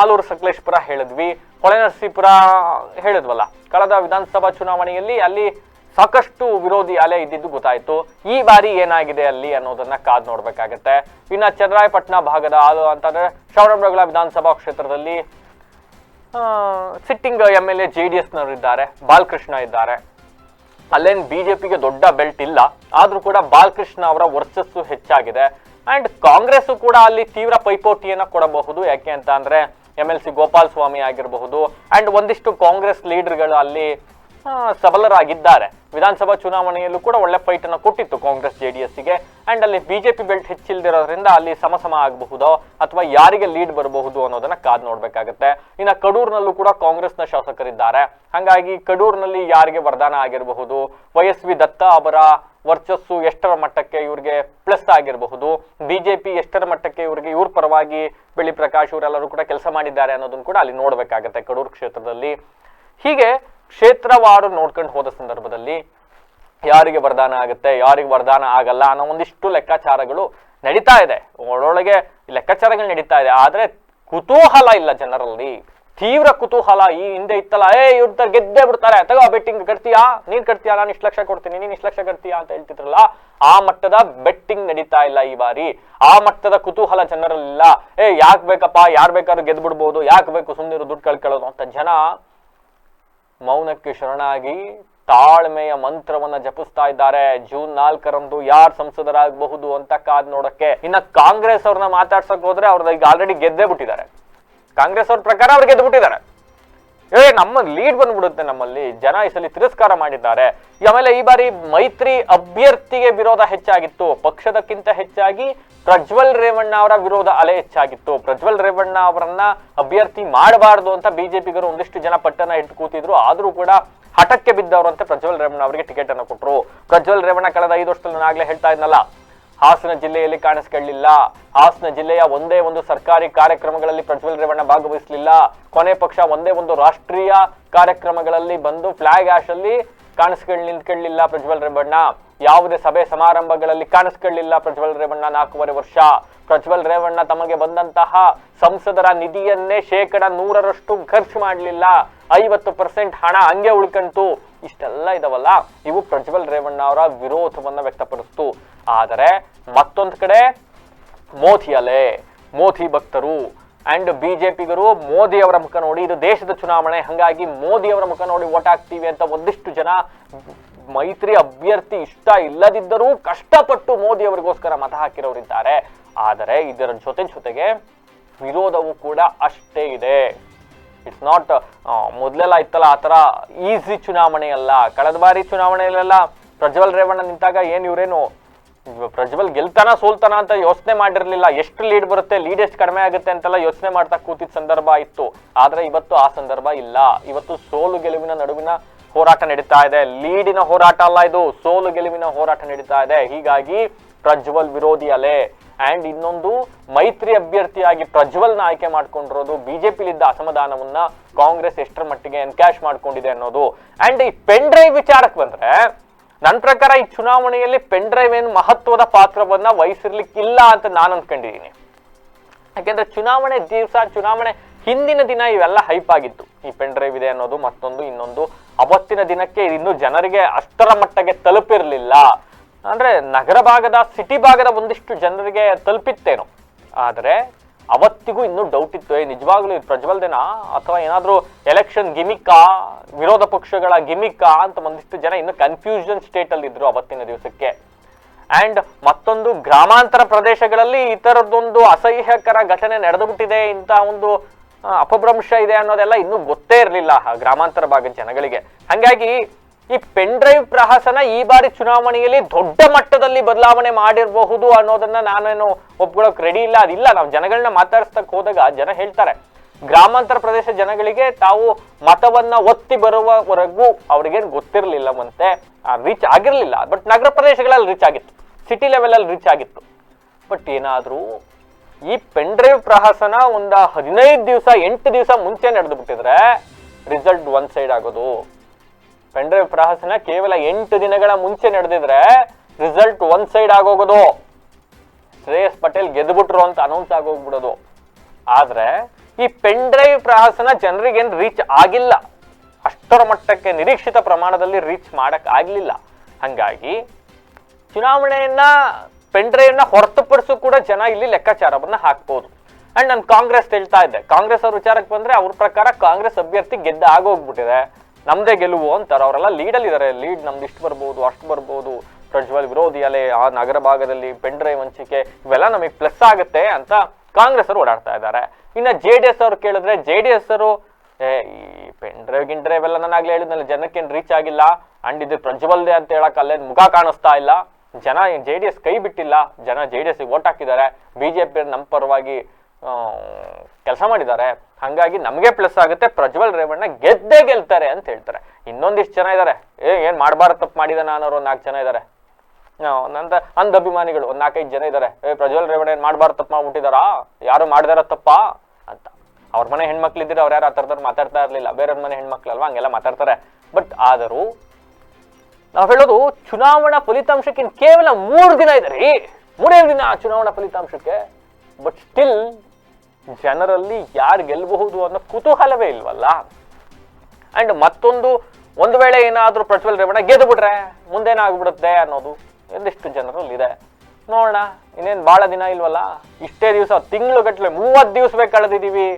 ಆಲೂರು ಸಕಲೇಶ್ಪುರ ಹೇಳಿದ್ವಿ. ಹೊಳೆನರಸೀಪುರ ಹೇಳಿದ್ವಲ್ಲ, ಕಳೆದ ವಿಧಾನಸಭಾ ಚುನಾವಣೆಯಲ್ಲಿ ಅಲ್ಲಿ ಸಾಕಷ್ಟು ವಿರೋಧಿ ಅಲೆ ಇದ್ದಿದ್ದು ಗೊತ್ತಾಯ್ತು. ಈ ಬಾರಿ ಏನಾಗಿದೆ ಅಲ್ಲಿ ಅನ್ನೋದನ್ನ ಕಾದ್ ನೋಡ್ಬೇಕಾಗತ್ತೆ. ಇನ್ನ ಚನ್ನರಾಯಪಟ್ಟಣ ಭಾಗದ ಆಲು ಅಂತಂದ್ರೆ ಶ್ರವಣಬೆಳಗೊಳ ವಿಧಾನಸಭಾ ಕ್ಷೇತ್ರದಲ್ಲಿ sitting M L A J D ಎಸ್ನವರು ಇದ್ದಾರೆ ಬಾಲಕೃಷ್ಣ ಇದ್ದಾರೆ. ಅಲ್ಲೇನ್ ಬಿಜೆಪಿಗೆ ದೊಡ್ಡ ಬೆಲ್ಟ್ ಇಲ್ಲ, ಆದ್ರೂ ಕೂಡ ಬಾಲಕೃಷ್ಣ ಅವರ ವರ್ಚಸ್ಸು ಹೆಚ್ಚಾಗಿದೆ. ಅಂಡ್ ಕಾಂಗ್ರೆಸ್ ಕೂಡ ಅಲ್ಲಿ ತೀವ್ರ ಪೈಪೋಟಿಯನ್ನು ಕೊಡಬಹುದು, ಯಾಕೆ ಅಂತ ಅಂದ್ರೆ M L C Gopal Swamy ಆಗಿರಬಹುದು. ಅಂಡ್ ಒಂದಿಷ್ಟು ಕಾಂಗ್ರೆಸ್ ಲೀಡರ್ಗಳು ಅಲ್ಲಿ ಸಬಲರಾಗಿದ್ದಾರೆ. ವಿಧಾನಸಭಾ ಚುನಾವಣೆಯಲ್ಲೂ ಕೂಡ ಒಳ್ಳೆ ಫೈಟ್ ಅನ್ನು ಕೊಟ್ಟಿತ್ತು ಕಾಂಗ್ರೆಸ್ ಜೆಡಿಎಸ್ಗೆ ಅಂಡ್ ಅಲ್ಲಿ ಬಿಜೆಪಿ ಬೆಲ್ಟ್ ಹೆಚ್ಚಿಲ್ದಿರೋದ್ರಿಂದ ಅಲ್ಲಿ ಸಮಸಮ ಆಗಬಹುದೋ ಅಥವಾ ಯಾರಿಗೆ ಲೀಡ್ ಬರಬಹುದು ಅನ್ನೋದನ್ನ ಕಾದ್ ನೋಡ್ಬೇಕಾಗತ್ತೆ. ಇನ್ನ ಕಡೂರ್ನಲ್ಲೂ ಕೂಡ ಕಾಂಗ್ರೆಸ್ನ ಶಾಸಕರಿದ್ದಾರೆ. ಹಾಗಾಗಿ ಕಡೂರ್ನಲ್ಲಿ ಯಾರಿಗೆ ವರದಾನ ಆಗಿರಬಹುದು, ವೈ ಎಸ್ ವಿ ದತ್ತ ಅವರ ವರ್ಚಸ್ಸು ಎಷ್ಟರ ಮಟ್ಟಕ್ಕೆ ಇವ್ರಿಗೆ ಪ್ಲಸ್ ಆಗಿರಬಹುದು ಬಿಜೆಪಿ ಎಷ್ಟರ ಮಟ್ಟಕ್ಕೆ ಇವರಿಗೆ ಇವ್ರ ಪರವಾಗಿ ಬೆಳ್ಳಿ ಪ್ರಕಾಶ್ ಇವರೆಲ್ಲರೂ ಕೂಡ ಕೆಲಸ ಮಾಡಿದ್ದಾರೆ ಅನ್ನೋದನ್ನು ಕೂಡ ಅಲ್ಲಿ ನೋಡಬೇಕಾಗತ್ತೆ ಕಡೂರು ಕ್ಷೇತ್ರದಲ್ಲಿ. ಹೀಗೆ ಕ್ಷೇತ್ರವಾರು ನೋಡ್ಕೊಂಡು ಹೋದ ಸಂದರ್ಭದಲ್ಲಿ ಯಾರಿಗೆ ವರದಾನ ಆಗುತ್ತೆ, ಯಾರಿಗೆ ವರದಾನ ಆಗಲ್ಲ ಅನ್ನೋ ಒಂದಿಷ್ಟು ಲೆಕ್ಕಾಚಾರಗಳು ನಡೀತಾ ಇದೆ. ಒಳೊಳಗೆ ಲೆಕ್ಕಾಚಾರಗಳು ನಡೀತಾ ಇದೆ. ಆದ್ರೆ ಕುತೂಹಲ ಇಲ್ಲ ಜನರಲ್ಲಿ. ತೀವ್ರ ಕುತೂಹಲ ಈ ಹಿಂದೆ ಇತ್ತಲ್ಲ, ಏ, ಇವ್ರ ಗೆದ್ದೇ ಬಿಡ್ತಾರೆ, ತಗೋ ಬೆಟ್ಟಿಂಗ್ ಕಟ್ತೀಯಾ? ನೀನ್ ಕಟ್ತೀಯಾ? ನಾನು ಇಷ್ಟು ಲಕ್ಷ ಕೊಡ್ತೀನಿ, ನೀನ್ ಇಷ್ಟು ಲಕ್ಷ ಕಟ್ತೀಯಾ? ಅಂತ ಹೇಳ್ತಿದ್ರಲ್ಲ, ಆ ಮಟ್ಟದ ಬೆಟ್ಟಿಂಗ್ ನಡೀತಾ ಇಲ್ಲ ಈ ಬಾರಿ. ಆ ಮಟ್ಟದ ಕುತೂಹಲ ಜನರಲ್ಲಿಲ್ಲ. ಏ, ಯಾಕೆ ಬೇಕಪ್ಪ? ಯಾರು ಬೇಕಾದ್ರೂ ಗೆದ್ದು ಬಿಡ್ಬೋದು ಯಾಕೆ ಬೇಕು ಸುಮ್ಮನೆ ದುಡ್ಡು ಕಳ್ಕೊಳ್ಳೋದು? ಅಂತ ಜನ ಮೌನಕ್ಕೆ ಶರಣಾಗಿ ತಾಳ್ಮೆಯ ಮಂತ್ರವನ್ನ ಜಪಿಸ್ತಾ ಇದ್ದಾರೆ. ಜೂನ್ ನಾಲ್ಕರಂದು ಯಾರು ಸಂಸದರಾಗಬಹುದು ಅಂತ ಕಾದ್ ನೋಡಕ್ಕೆ. ಇನ್ನ ಕಾಂಗ್ರೆಸ್ ಅವ್ರನ್ನ ಮಾತಾಡ್ಸಕ್ ಹೋದ್ರೆ ಅವ್ರದ್ದು ಈಗ ಆಲ್ರೆಡಿ ಗೆದ್ದೇ ಬಿಟ್ಟಿದ್ದಾರೆ. ಕಾಂಗ್ರೆಸ್ ಅವ್ರ ಪ್ರಕಾರ ಅವ್ರು ಗೆದ್ದು ಬಿಟ್ಟಿದ್ದಾರೆ ಏ, ನಮ್ಮ ಲೀಡ್ ಬಂದ್ಬಿಡುತ್ತೆ ನಮ್ಮಲ್ಲಿ. ಜನ ಈ ಸಲ ತಿರಸ್ಕಾರ ಮಾಡಿದ್ದಾರೆ. ಆಮೇಲೆ ಈ ಬಾರಿ ಮೈತ್ರಿ ಅಭ್ಯರ್ಥಿಗೆ ವಿರೋಧ ಹೆಚ್ಚಾಗಿತ್ತು. ಪಕ್ಷದಕ್ಕಿಂತ ಹೆಚ್ಚಾಗಿ ಪ್ರಜ್ವಲ್ ರೇವಣ್ಣ ಅವರ ವಿರೋಧ ಅಲೆ ಹೆಚ್ಚಾಗಿತ್ತು. ಪ್ರಜ್ವಲ್ ರೇವಣ್ಣ ಅವರನ್ನ ಅಭ್ಯರ್ಥಿ ಮಾಡಬಾರದು ಅಂತ ಬಿಜೆಪಿಗರು ಒಂದಿಷ್ಟು ಜನ ಪಟ್ಟನ ಇಟ್ಟು ಕೂತಿದ್ರು. ಆದ್ರೂ ಕೂಡ ಹಠಕ್ಕೆ ಬಿದ್ದವರಂತೆ ಪ್ರಜ್ವಲ್ ರೇವಣ್ಣ ಅವರಿಗೆ ಟಿಕೆಟ್ ಅನ್ನು ಕೊಟ್ಟರು ಪ್ರಜ್ವಲ್ ರೇವಣ್ಣ ಕಳೆದ ಐದು ವರ್ಷದಲ್ಲಿ ನಾನು ಆಗ್ಲೇ ಹೇಳ್ತಾ ಇದ್ನಲ್ಲ ಹಾಸನ ಜಿಲ್ಲೆಯಲ್ಲಿ ಕಾಣಿಸಿಕೊಳ್ಳಲಿಲ್ಲ ಹಾಸನ ಜಿಲ್ಲೆಯ ಒಂದೇ ಒಂದು ಸರ್ಕಾರಿ ಕಾರ್ಯಕ್ರಮಗಳಲ್ಲಿ ಪ್ರಜ್ವಲ್ ರೇವಣ್ಣ ಭಾಗವಹಿಸಲಿಲ್ಲ. ಕೊನೆ ಪಕ್ಷ ಒಂದೇ ಒಂದು ರಾಷ್ಟ್ರೀಯ ಕಾರ್ಯಕ್ರಮಗಳಲ್ಲಿ ಬಂದು ಫ್ಲಾಗ್ ಆಶ್ ಅಲ್ಲಿ ಕಾಣಿಸ್ಕೊಳ್ಳಿ ನಿಂತ್ಕೊಳ್ಳಿಲ್ಲ ಪ್ರಜ್ವಲ್ ರೇವಣ್ಣ. ಯಾವುದೇ ಸಭೆ ಸಮಾರಂಭಗಳಲ್ಲಿ ಕಾಣಿಸ್ಕೊಳ್ಳಿಲ್ಲ ಪ್ರಜ್ವಲ್ ರೇವಣ್ಣ ನಾಲ್ಕೂವರೆ ವರ್ಷ. ಪ್ರಜ್ವಲ್ ರೇವಣ್ಣ ತಮಗೆ ಬಂದಂತಹ ಸಂಸದರ ನಿಧಿಯನ್ನೇ ಶೇಕಡ ನೂರರಷ್ಟು ಖರ್ಚು ಮಾಡಲಿಲ್ಲ. ಐವತ್ತು ಪರ್ಸೆಂಟ್ ಹಣ ಹಂಗೆ ಉಳ್ಕಂತು. ಇಷ್ಟೆಲ್ಲ ಇದಾವಲ್ಲ? ಇವು ಪ್ರಜ್ವಲ್ ರೇವಣ್ಣ ಅವರ ವಿರೋಧವನ್ನ ವ್ಯಕ್ತಪಡಿಸ್ತು. ಆದರೆ ಮತ್ತೊಂದು ಕಡೆ ಮೋದಿ ಅಲೆ ಮೋದಿ ಭಕ್ತರು ಅಂಡ್ ಬಿಜೆಪಿಗರು ಮೋದಿ ಅವರ ಮುಖ ನೋಡಿ ಇದು ದೇಶದ ಚುನಾವಣೆ. ಹಂಗಾಗಿ ಮೋದಿ ಅವರ ಮುಖ ನೋಡಿ ಓಟ್ ಹಾಕ್ತೀವಿ ಅಂತ ಒಂದಿಷ್ಟು ಜನ ಮೈತ್ರಿ ಅಭ್ಯರ್ಥಿ ಇಷ್ಟ ಇಲ್ಲದಿದ್ದರೂ ಕಷ್ಟಪಟ್ಟು ಮೋದಿ ಅವರಿಗೋಸ್ಕರ ಮತ ಹಾಕಿರೋರಿದ್ದಾರೆ ಆದರೆ ಇದರ ಜೊತೆ ಜೊತೆಗೆ ವಿರೋಧವೂ ಕೂಡ ಅಷ್ಟೇ ಇದೆ. ಇಟ್ಸ್ ನಾಟ್ ಮೊದಲೆಲ್ಲ ಇತ್ತಲ್ಲ ಆ ಥರ ಈಸಿ ಚುನಾವಣೆ ಅಲ್ಲ ಕಳೆದ ಬಾರಿ ಚುನಾವಣೆಯಲ್ಲೆಲ್ಲ ಪ್ರಜ್ವಲ್ ರೇವಣ್ಣ ನಿಂತಾಗ ಏನು ಇವರೇನು ಪ್ರಜ್ವಲ್ ಗೆಲ್ತಾನ ಸೋಲ್ತಾನ ಅಂತ ಯೋಚನೆ ಮಾಡಿರಲಿಲ್ಲ. ಎಷ್ಟು ಲೀಡ್ ಬರುತ್ತೆ ಲೀಡ್ ಎಷ್ಟು ಕಡಿಮೆ ಆಗುತ್ತೆ ಅಂತೆಲ್ಲ ಯೋಚನೆ ಮಾಡ್ತಾ ಕೂತಿದ್ದ ಸಂದರ್ಭ ಇತ್ತು. ಆದ್ರೆ ಇವತ್ತು ಆ ಸಂದರ್ಭ ಇಲ್ಲ. ಇವತ್ತು ಸೋಲು ಗೆಲುವಿನ ನಡುವಿನ ಹೋರಾಟ ನಡೀತಾ ಇದೆ. ಲೀಡಿನ ಹೋರಾಟ ಅಲ್ಲ ಇದು. ಸೋಲು ಗೆಲುವಿನ ಹೋರಾಟ ನಡೀತಾ ಇದೆ. ಹೀಗಾಗಿ ಪ್ರಜ್ವಲ್ ವಿರೋಧಿ ಅಲೆ ಅಂಡ್ ಇನ್ನೊಂದು, ಮೈತ್ರಿ ಅಭ್ಯರ್ಥಿಯಾಗಿ ಪ್ರಜ್ವಲ್ನ ಆಯ್ಕೆ ಮಾಡ್ಕೊಂಡಿರೋದು ಬಿಜೆಪಿಲಿದ್ದ ಅಸಮಾಧಾನವನ್ನ ಕಾಂಗ್ರೆಸ್ ಎಷ್ಟರ ಮಟ್ಟಿಗೆ ಎನ್ಕ್ಯಾಶ್ ಮಾಡ್ಕೊಂಡಿದೆ ಅನ್ನೋದು. ಅಂಡ್ ಈ ಪೆನ್ ಡ್ರೈವ್ ವಿಚಾರಕ್ಕೆ ಬಂದ್ರೆ ನನ್ನ ಪ್ರಕಾರ ಈ ಚುನಾವಣೆಯಲ್ಲಿ ಪೆನ್ ಡ್ರೈವ್ ಏನು ಮಹತ್ವದ ಪಾತ್ರವನ್ನ ವಹಿಸಿರ್ಲಿಕ್ಕಿಲ್ಲ ಅಂತ ನಾನು ಅಂದ್ಕೊಂಡಿದ್ದೀನಿ ಯಾಕೆಂದ್ರೆ ಚುನಾವಣೆ ದಿವಸ, ಚುನಾವಣೆ ಹಿಂದಿನ ದಿನ ಇವೆಲ್ಲ ಹೈಪ್ ಆಗಿತ್ತು. ಈ ಪೆನ್ ಡ್ರೈವ್ ಇದೆ ಅನ್ನೋದು ಮತ್ತೊಂದು, ಇನ್ನೊಂದು ಅವತ್ತಿನ ದಿನಕ್ಕೆ ಇನ್ನು ಜನರಿಗೆ ಅಷ್ಟರ ಮಟ್ಟಗೆ ತಲುಪಿರ್ಲಿಲ್ಲ. ಅಂದ್ರೆ ನಗರ ಭಾಗದ ಸಿಟಿ ಭಾಗದ ಒಂದಿಷ್ಟು ಜನರಿಗೆ ತಲುಪಿತ್ತೇನೋ. ಆದರೆ ಅವತ್ತಿಗೂ ಇನ್ನೂ ಡೌಟ್ ಇತ್ತು. ನಿಜವಾಗ್ಲೂ ಇದು ಪ್ರಜ್ವಲ್ದೇನಾ? ಅಥವಾ ಏನಾದರೂ ಎಲೆಕ್ಷನ್ ಗಿಮಿಕ್ಕಾ ವಿರೋಧ ಪಕ್ಷಗಳ ಗಿಮಿಕ್ಕಾ ಅಂತ ಒಂದಿಷ್ಟು ಜನ ಇನ್ನು ಕನ್ಫ್ಯೂಷನ್ ಸ್ಟೇಟ್ ಅಲ್ಲಿ ಇದ್ರು ಅವತ್ತಿನ ದಿವಸಕ್ಕೆ. ಅಂಡ್ ಮತ್ತೊಂದು ಗ್ರಾಮಾಂತರ ಪ್ರದೇಶಗಳಲ್ಲಿ ಈ ಥರದ್ದೊಂದು ಅಸಹ್ಯಕರ ಘಟನೆ ನಡೆದುಬಿಟ್ಟಿದೆ ಇಂಥ ಒಂದು, ಅಪಭ್ರಂಶ ಇದೆ ಅನ್ನೋದೆಲ್ಲ ಇನ್ನೂ ಗೊತ್ತೇ ಇರಲಿಲ್ಲ ಗ್ರಾಮಾಂತರ ಭಾಗದ ಜನಗಳಿಗೆ. ಹಂಗಾಗಿ ಈ ಪೆನ್ ಡ್ರೈವ್ ಪ್ರಹಸನ ಈ ಬಾರಿ ಚುನಾವಣೆಯಲ್ಲಿ ದೊಡ್ಡ ಮಟ್ಟದಲ್ಲಿ ಬದಲಾವಣೆ ಮಾಡಿರಬಹುದು ಅನ್ನೋದನ್ನ ನಾನೇನು ಒಪ್ಕೊಳ್ಳೋಕೆ ರೆಡಿ ಇಲ್ಲ. ಅದಿಲ್ಲ, ನಾವು ಜನಗಳನ್ನ ಮಾತಾಡಿಸ್ತಕ್ ಹೋದಾಗ ಜನ ಹೇಳ್ತಾರೆ. ಗ್ರಾಮಾಂತರ ಪ್ರದೇಶ ಜನಗಳಿಗೆ ತಾವು ಮತವನ್ನ ಒತ್ತಿ ಬರುವವರೆಗೂ ಅವ್ರಿಗೇನು ಗೊತ್ತಿರಲಿಲ್ಲವಂತೆ ರೀಚ್ ಆಗಿರಲಿಲ್ಲ. ಬಟ್ ನಗರ ಪ್ರದೇಶಗಳಲ್ಲಿ ರೀಚ್ ಆಗಿತ್ತು. ಸಿಟಿ ಲೆವೆಲಲ್ಲಿ ರೀಚ್ ಆಗಿತ್ತು. ಬಟ್ ಏನಾದರೂ ಈ ಪೆನ್ ಡ್ರೈವ್ ಪ್ರಹಸನ ಒಂದು ಹದಿನೈದು ದಿವಸ, ಎಂಟು ದಿವಸ ಮುಂಚೆ ನಡೆದು ಬಿಟ್ಟಿದ್ರೆ ರಿಸಲ್ಟ್ ಒನ್ ಸೈಡ್ ಆಗೋದು. ಪೆನ್ ಡ್ರೈವ್ ಪ್ರಹಸನ ಕೇವಲ ಎಂಟು ದಿನಗಳ ಮುಂಚೆ ನಡೆದಿದ್ರೆ ರಿಸಲ್ಟ್ ಒನ್ ಸೈಡ್ ಆಗೋಗೋದು. ಶ್ರೇಯಸ್ ಪಟೇಲ್ ಗೆದ್ದುಬಿಟ್ರು ಅಂತ ಅನೌನ್ಸ್ ಆಗೋಗ್ಬಿಡೋದು. ಆದ್ರೆ ಈ ಪೆನ್ ಡ್ರೈವ್ ಪ್ರಹಸನ ಜನರಿಗೇನು ರೀಚ್ ಆಗಿಲ್ಲ. ಅಷ್ಟರ ಮಟ್ಟಕ್ಕೆ ನಿರೀಕ್ಷಿತ ಪ್ರಮಾಣದಲ್ಲಿ ರೀಚ್ ಮಾಡಕ್ ಆಗಲಿಲ್ಲ. ಹಂಗಾಗಿ ಚುನಾವಣೆಯನ್ನ ಡ್ರೈವನ್ನ ಹೊರತುಪಡಿಸೋ ಕೂಡ ಜನ ಇಲ್ಲಿ ಲೆಕ್ಕಾಚಾರವನ್ನ ಹಾಕ್ಬೋದು. ಅಂಡ್ ನಾನು ಕಾಂಗ್ರೆಸ್ ಹೇಳ್ತಾ ಇದ್ದೆ. ಕಾಂಗ್ರೆಸ್ ಅವ್ರ ವಿಚಾರಕ್ಕೆ ಬಂದ್ರೆ ಅವ್ರ ಪ್ರಕಾರ ಕಾಂಗ್ರೆಸ್ ಅಭ್ಯರ್ಥಿ ಗೆದ್ದ ಆಗೋಗ್ಬಿಟ್ಟಿದೆ. ನಮ್ದೇ ಗೆಲುವು ಅಂತಾರೆ. ಅವರೆಲ್ಲ ಲೀಡಲ್ಲಿ ಇದ್ದಾರೆ ಲೀಡ್ ನಮ್ದು ಇಷ್ಟು ಬರ್ಬೋದು, ಅಷ್ಟು ಬರ್ಬೋದು. ಪ್ರಜ್ವಲ್ ವಿರೋಧಿ ಅಲೆ, ಆ ನಗರ ಭಾಗದಲ್ಲಿ ಪೆಂಡ್ರೈ ವಂಚಿಕೆ, ಇವೆಲ್ಲ ನಮಗೆ ಪ್ಲಸ್ ಆಗುತ್ತೆ ಅಂತ ಕಾಂಗ್ರೆಸ್ ಅವರು ಓಡಾಡ್ತಾ ಇದ್ದಾರೆ. ಇನ್ನ ಜೆ ಡಿ ಎಸ್ ಅವ್ರು ಕೇಳಿದ್ರೆ ಜೆ ಡಿ ಎಸ್ ಅವರು ಈ ಪೆಂಡ್ರೈವ್ ಗಿಂಡ್ರೈವ್ ಎಲ್ಲ ನಾನು ಆಗ್ಲೇ ಹೇಳಿದ್ನಲ್ಲ ಜನಕ್ಕೇನು ರೀಚ್ ಆಗಿಲ್ಲ. ಅಂಡ್ ಇದು ಪ್ರಜ್ವಲ್ದೆ ಅಂತ ಹೇಳಕ್ ಅಲ್ಲೇ ಮುಖ ಕಾಣಿಸ್ತಾ ಇಲ್ಲ. ಜನ ಜೆ ಡಿ ಎಸ್ ಕೈ ಬಿಟ್ಟಿಲ್ಲ. ಜನ ಜೆ ಡಿ ಎಸ್ಗೆ ಓಟ್ ಹಾಕಿದ್ದಾರೆ. ಬಿಜೆಪಿ ನಮ್ಮ ಪರವಾಗಿ ಕೆಲಸ ಮಾಡಿದ್ದಾರೆ. ಹಂಗಾಗಿ ನಮಗೆ ಪ್ಲಸ್ ಆಗುತ್ತೆ. ಪ್ರಜ್ವಲ್ ರೇವಣ್ಣ ಗೆದ್ದೇ ಗೆಲ್ತಾರೆ ಅಂತ ಹೇಳ್ತಾರೆ. ಇನ್ನೊಂದಿಷ್ಟು ಜನ ಇದ್ದಾರೆ ಏ, ಏನು ಮಾಡಬಾರ್ದು ತಪ್ಪು ಮಾಡಿದ ಅನ್ನೋರು ಒಂದು ನಾಲ್ಕು ಜನ ಇದ್ದಾರೆ ನಂದ ಅಂಧ ಅಭಿಮಾನಿಗಳು, ಒಂದು ನಾಲ್ಕೈದು ಜನ ಇದ್ದಾರೆ ಏ, ಪ್ರಜ್ವಲ್ ರೇವಣ್ಣ ಏನು ಮಾಡಬಾರ್ದು ತಪ್ಪು ಮಾಡ್ಬಿಟ್ಟಿದಾರಾ? ಯಾರು ಮಾಡಿದಾರ ತಪ್ಪಾ? ಅಂತ. ಅವ್ರ ಮನೆ ಹೆಣ್ಮಕ್ಳಿದ್ದೀರ ಅವ್ರು ಯಾರು ಆ ಥರದವ್ರು ಮಾತಾಡ್ತಾ ಇರಲಿಲ್ಲ. ಬೇರೆಯವ್ರ ಮನೆ ಹೆಣ್ಮಕ್ಳಲ್ವಾ ಹಂಗೆಲ್ಲ ಮಾತಾಡ್ತಾರೆ. ಬಟ್ ಆದರೂ ನಾವು ಹೇಳೋದು ಚುನಾವಣಾ ಫಲಿತಾಂಶಕ್ಕೆ ಕೇವಲ ಮೂರು ದಿನ ಇದೆ ರೀ ಮೂರೇ ದಿನ ಚುನಾವಣಾ ಫಲಿತಾಂಶಕ್ಕೆ ಬಟ್ ಸ್ಟಿಲ್ ಜನರಲ್ಲಿ ಯಾರು ಗೆಲ್ಲಬಹುದು ಅನ್ನೋ ಕುತೂಹಲವೇ ಇಲ್ವಲ್ಲ? ಅಂಡ್ ಮತ್ತೊಂದು, ಒಂದು ವೇಳೆ ಏನಾದರೂ ಪ್ರಜ್ವಲ್ ರೇವಣ್ಣ ಗೆದ್ದು ಬಿಟ್ರೆ ಮುಂದೇನಾಗ್ಬಿಡುತ್ತೆ ಅನ್ನೋದು ಒಂದಿಷ್ಟು ಜನರಲ್ಲಿ ಇದೆ ನೋಡೋಣ, ಇನ್ನೇನು ಭಾಳ ದಿನ ಇಲ್ವಲ್ಲ? ಇಷ್ಟೇ ದಿವಸ, ತಿಂಗಳು ಗಟ್ಟಲೆ ಮೂವತ್ತು ಬೇಕು ಕಳೆದಿದ್ದೀವಿ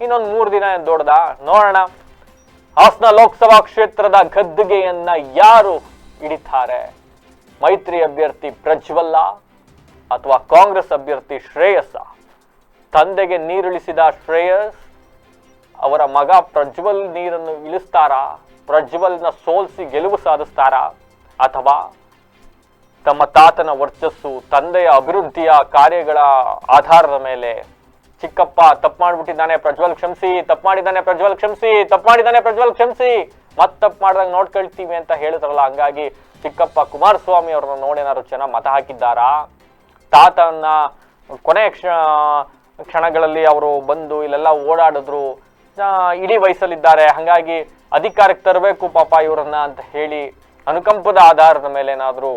ಇನ್ನೊಂದು ಮೂರು ದಿನ ಏನು ದೊಡ್ಡದ? ನೋಡೋಣ. ಹಾಸನ ಲೋಕಸಭಾ ಕ್ಷೇತ್ರದ ಗದ್ದುಗೆಯನ್ನ ಯಾರು ಹಿಡಿತಾರೆ? ಮೈತ್ರಿ ಅಭ್ಯರ್ಥಿ ಪ್ರಜ್ವಲ್ಲ. ಅಥವಾ ಕಾಂಗ್ರೆಸ್ ಅಭ್ಯರ್ಥಿ ಶ್ರೇಯಸ್ಸ, ತಂದೆಗೆ ನೀರಿಳಿಸಿದ ಶ್ರೇಯಸ್, ಅವರ ಮಗ ಪ್ರಜ್ವಲ್ ನೀರನ್ನು ಇಳಿಸ್ತಾರಾ, ಪ್ರಜ್ವಲ್ನ ಸೋಲಿಸಿ ಗೆಲುವು ಸಾಧಿಸ್ತಾರಾ, ಅಥವಾ ತಮ್ಮ ತಾತನ ವರ್ಚಸ್ಸು ತಂದೆಯ ಅಭಿವೃದ್ಧಿಯ ಕಾರ್ಯಗಳ ಆಧಾರದ ಮೇಲೆ ಚಿಕ್ಕಪ್ಪ ತಪ್ಪು ಮಾಡಿಬಿಟ್ಟಿದ್ದಾನೆ, ಪ್ರಜ್ವಲ್ ಕ್ಷಮಿಸಿ, ತಪ್ಪು ಮಾಡಿದ್ದಾನೆ, ಪ್ರಜ್ವಲ್ ಕ್ಷಮಿಸಿ, ತಪ್ಪು ಮಾಡಿದ್ದಾನೆ, ಪ್ರಜ್ವಲ್ ಕ್ಷಮಿಸಿ ಮತ್ತೆ ತಪ್ಪು ಮಾಡಿದಾಗ ನೋಡ್ಕೊಳ್ತೀವಿ ಅಂತ ಹೇಳಿದ್ರಲ್ಲ, ಹಂಗಾಗಿ ಚಿಕ್ಕಪ್ಪ ಕುಮಾರಸ್ವಾಮಿ ಅವ್ರನ್ನ ನೋಡೇನಾದ್ರು ಜನ ಮತ ಹಾಕಿದ್ದಾರಾ? ತಾತನ ಕೊನೆ ಕ್ಷ ಕ್ಷಣಗಳಲ್ಲಿ ಅವರು ಬಂದು ಇಲ್ಲೆಲ್ಲ ಓಡಾಡಿದ್ರು. ಇಡೀ ವಯಸ್ಸಲ್ಲಿದ್ದಾರೆ. ಹಾಗಾಗಿ ಅಧಿಕಾರಕ್ಕೆ ತರಬೇಕು ಪಾಪ ಇವರನ್ನ ಅಂತ ಹೇಳಿ ಅನುಕಂಪದ ಆಧಾರದ ಮೇಲೆ ಏನಾದರೂ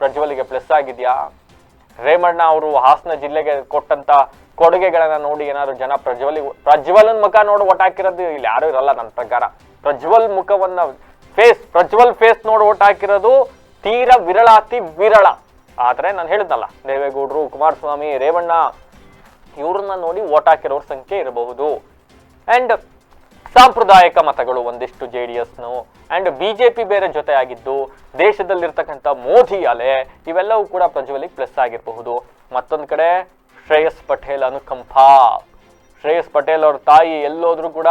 ಪ್ರಜ್ವಲಿಗೆ ಪ್ಲಸ್ ಆಗಿದೆಯಾ? ರೇಮಣ್ಣ ಅವರು ಹಾಸನ ಜಿಲ್ಲೆಗೆ ಕೊಟ್ಟಂತ ಕೊಡುಗೆಗಳನ್ನ ನೋಡಿ ಏನಾದ್ರು ಜನ ಪ್ರಜ್ವಲಿ ಪ್ರಜ್ವಲನ್ ಮುಖ ನೋಡಿ ಓಟ್ ಹಾಕಿರೋದು ಇಲ್ಲಿ ಯಾರು ಇರಲ್ಲ ನನ್ನ ಪ್ರಕಾರ. ಪ್ರಜ್ವಲ್ ಮುಖವನ್ನ ಫೇಸ್ ಪ್ರಜ್ವಲ್ ಫೇಸ್ ನೋಡಿ ಓಟ್ ಹಾಕಿರೋದು ತೀರಾ ವಿರಳಾತಿ ವಿರಳ. ಆದ್ರೆ ನಾನು ಹೇಳಿದ್ನಲ್ಲ, ದೇವೇಗೌಡರು, ಕುಮಾರಸ್ವಾಮಿ, ರೇವಣ್ಣ, ಇವ್ರನ್ನ ನೋಡಿ ಓಟ್ ಹಾಕಿರೋರ ಸಂಖ್ಯೆ ಇರಬಹುದು. ಅಂಡ್ ಸಾಂಪ್ರದಾಯಿಕ ಮತಗಳು ಒಂದಿಷ್ಟು ಜೆ ಡಿ ಎಸ್ನು ಅಂಡ್ ಪಿ ಬೇರೆ ಜೊತೆ ಆಗಿದ್ದು ದೇಶದಲ್ಲಿರ್ತಕ್ಕಂಥ ಮೋದಿ ಅಲೆ, ಇವೆಲ್ಲವೂ ಕೂಡ ಪ್ರಜ್ವಲಿಗೆ ಪ್ಲಸ್ ಆಗಿರಬಹುದು. ಮತ್ತೊಂದು ಕಡೆ ಶ್ರೇಯಸ್ ಪಟೇಲ್, ಅನುಕಂಪ. ಶ್ರೇಯಸ್ ಪಟೇಲ್ ಅವ್ರ ತಾಯಿ ಎಲ್ಲೋದ್ರೂ ಕೂಡ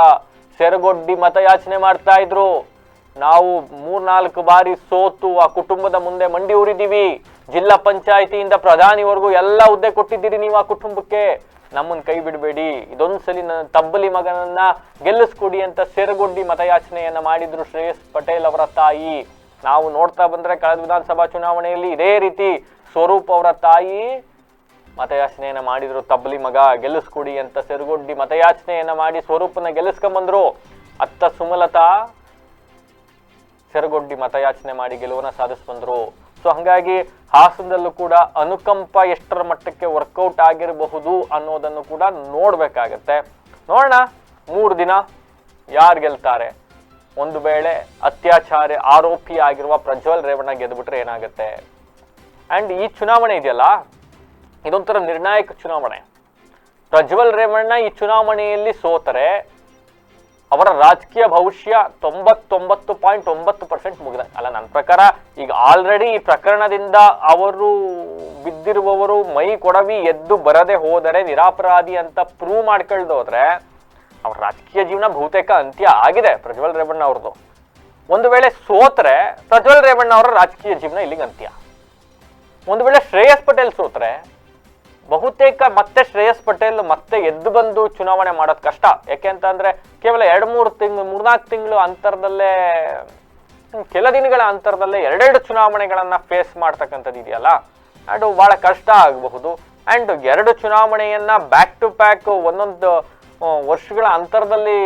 ಸೆರಗೊಡ್ಡಿ ಮತಯಾಚನೆ ಮಾಡ್ತಾ ಇದ್ರು. ನಾವು ಮೂರ್ನಾಲ್ಕು ಬಾರಿ ಸೋತು, ಆ ಕುಟುಂಬದ ಮುಂದೆ ಮಂಡಿ ಊರಿದೀವಿ ಜಿಲ್ಲಾ ಪಂಚಾಯತಿಯಿಂದ ಪ್ರಧಾನಿವರೆಗೂ ಎಲ್ಲ ಹುದ್ದೆ ಕೊಟ್ಟಿದ್ದೀರಿ ನೀವು ಆ ಕುಟುಂಬಕ್ಕೆ. ನಮ್ಮನ್ನು ಕೈ ಬಿಡಬೇಡಿ. ಇದೊಂದ್ಸಲಿ ನನ್ನ ತಬ್ಬಲಿ ಮಗನನ್ನ ಗೆಲ್ಲಿಸ್ಕೊಡಿ ಅಂತ ಸೆರಗೊಡ್ಡಿ ಮತಯಾಚನೆಯನ್ನ ಮಾಡಿದ್ರು ಶ್ರೇಯಸ್ ಪಟೇಲ್ ಅವರ ತಾಯಿ. ನಾವು ನೋಡ್ತಾ ಬಂದ್ರೆ ಕಳೆದ ವಿಧಾನಸಭಾ ಚುನಾವಣೆಯಲ್ಲಿ ಇದೇ ರೀತಿ ಸ್ವರೂಪ್ ಅವರ ತಾಯಿ ಮತಯಾಚನೆಯನ್ನ ಮಾಡಿದ್ರು. ತಬ್ಬಲಿ ಮಗ, ಗೆಲ್ಲಿಸ್ಕೊಡಿ ಅಂತ ಸೆರಗೊಡ್ಡಿ ಮತಯಾಚನೆಯನ್ನ ಮಾಡಿ ಸ್ವರೂಪನ ಗೆಲ್ಲಿಸ್ಕೊಂಬಂದ್ರು. ಅತ್ತ ಸುಮಲತಾ ಸೆರಗೊಡ್ಡಿ ಮತಯಾಚನೆ ಮಾಡಿ ಗೆಲುವನ್ನ ಸಾಧಿಸ್ಬಂದ್ರು. ಸೊ ಹಂಗಾಗಿ ಹಾಸನದಲ್ಲೂ ಕೂಡ ಅನುಕಂಪ ಎಷ್ಟರ ಮಟ್ಟಕ್ಕೆ ವರ್ಕೌಟ್ ಆಗಿರಬಹುದು ಅನ್ನೋದನ್ನು ಕೂಡ ನೋಡಬೇಕಾಗತ್ತೆ. ನೋಡೋಣ, ಮೂರು ದಿನ ಯಾರು ಗೆಲ್ತಾರೆ? ಒಂದು ವೇಳೆ ಅತ್ಯಾಚಾರ ಆರೋಪಿ ಆಗಿರುವ ಪ್ರಜ್ವಲ್ ರೇವಣ್ಣ ಗೆದ್ಬಿಟ್ರೆ ಏನಾಗುತ್ತೆ? ಅಂಡ್ ಈ ಚುನಾವಣೆ ಇದೆಯಲ್ಲ, ಇದೊಂಥರ ನಿರ್ಣಾಯಕ ಚುನಾವಣೆ. ಪ್ರಜ್ವಲ್ ರೇವಣ್ಣ ಈ ಚುನಾವಣೆಯಲ್ಲಿ ಸೋತರೆ ಅವರ ರಾಜಕೀಯ ಭವಿಷ್ಯ ತೊಂಬತ್ತೊಂಬತ್ತು ಪಾಯಿಂಟ್ ಒಂಬತ್ತು ಪರ್ಸೆಂಟ್ ಮುಗಿದೆ. ಅಲ್ಲ, ನನ್ನ ಪ್ರಕಾರ ಈಗ ಆಲ್ರೆಡಿ ಈ ಪ್ರಕರಣದಿಂದ ಅವರು ಬಿದ್ದಿರುವವರು ಮೈ ಕೊಡವಿ ಎದ್ದು ಬರದೆ ಹೋದರೆ ನಿರಾಪರಾಧಿ ಅಂತ ಪ್ರೂವ್ ಮಾಡ್ಕೊಳ್ದೋದ್ರೆ ಅವ್ರ ರಾಜಕೀಯ ಜೀವನ ಬಹುತೇಕ ಅಂತ್ಯ ಆಗಿದೆ ಪ್ರಜ್ವಲ್ ರೇವಣ್ಣ ಅವ್ರದ್ದು. ಒಂದು ವೇಳೆ ಸೋತ್ರೆ ಪ್ರಜ್ವಲ್ ರೇವಣ್ಣ ಅವರ ರಾಜಕೀಯ ಜೀವನ ಇಲ್ಲಿಗೆ ಅಂತ್ಯ. ಒಂದು ವೇಳೆ ಶ್ರೇಯಸ್ ಪಟೇಲ್ ಸೋತ್ರೆ ಬಹುತೇಕ ಮತ್ತೆ ಶ್ರೇಯಸ್ ಪಟೇಲ್ ಮತ್ತೆ ಎದ್ದು ಬಂದು ಚುನಾವಣೆ ಮಾಡೋದು ಕಷ್ಟ. ಯಾಕೆ ಅಂತ ಅಂದ್ರೆ ಕೇವಲ ಎರಡು ಮೂರು ತಿಂಗಳು ಮೂರ್ನಾಲ್ಕು ತಿಂಗಳು ಅಂತರದಲ್ಲೇ ಕೆಲ ದಿನಗಳ ಅಂತರದಲ್ಲೇ ಎರಡೆರಡು ಚುನಾವಣೆಗಳನ್ನ ಫೇಸ್ ಮಾಡ್ತಕ್ಕಂಥದ್ದು ಇದೆಯಲ್ಲ? ಅದು ಬಹಳ ಕಷ್ಟ ಆಗಬಹುದು. ಅಂಡ್ ಎರಡು ಚುನಾವಣೆಯನ್ನ ಬ್ಯಾಕ್ ಟು ಬ್ಯಾಕ್ ಒಂದೊಂದು ವರ್ಷಗಳ ಅಂತರದಲ್ಲಿ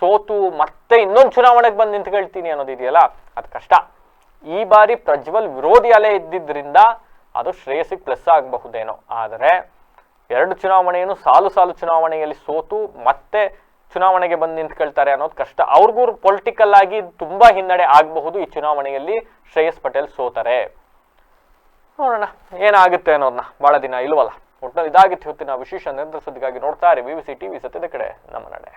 ಸೋತು ಮತ್ತೆ ಇನ್ನೊಂದು ಚುನಾವಣೆಗೆ ಬಂದು ನಿಂತ್ಕೊಳ್ತೀನಿ ಅನ್ನೋದಿದೆಯಲ್ಲ ಅದು ಕಷ್ಟ. ಈ ಬಾರಿ ಪ್ರಜ್ವಲ್ ವಿರೋಧಿ ಅಲೆ ಇದ್ದಿದ್ರಿಂದ ಅದು ಶ್ರೇಯಸ್ಸಿಗೆ ಪ್ಲಸ್ ಆಗಬಹುದೇನೋ. ಆದರೆ ಎರಡು ಚುನಾವಣೆಯನ್ನು ಸಾಲು ಸಾಲು ಚುನಾವಣೆಯಲ್ಲಿ ಸೋತು ಮತ್ತೆ ಚುನಾವಣೆಗೆ ಬಂದು ನಿಂತ್ಕೊಳ್ತಾರೆ ಅನ್ನೋದು ಕಷ್ಟ. ಅವ್ರಿಗೂ ಪೊಲಿಟಿಕಲ್ ಆಗಿ ತುಂಬಾ ಹಿನ್ನಡೆ ಆಗಬಹುದು ಈ ಚುನಾವಣೆಯಲ್ಲಿ ಶ್ರೇಯಸ್ ಪಟೇಲ್ ಸೋತಾರೆ. ನೋಡೋಣ, ಏನಾಗುತ್ತೆ ಅನ್ನೋದನ್ನ ಬಹಳ ದಿನ ಇಲ್ವಲ್ಲ. ಒಟ್ಟಿನಲ್ಲಿ ಇದಾಗಿತ್ತು ನಾವು ವಿಶೇಷ ನಿರಂತರ ಸುದ್ದಿಗಾಗಿ ನೋಡ್ತಾ ಇರಿ. ವಿ ಸಿ ಟಿವಿ ಸತ್ಯದ ಕಡೆ. ನಮ್ಮ ನಡೆ.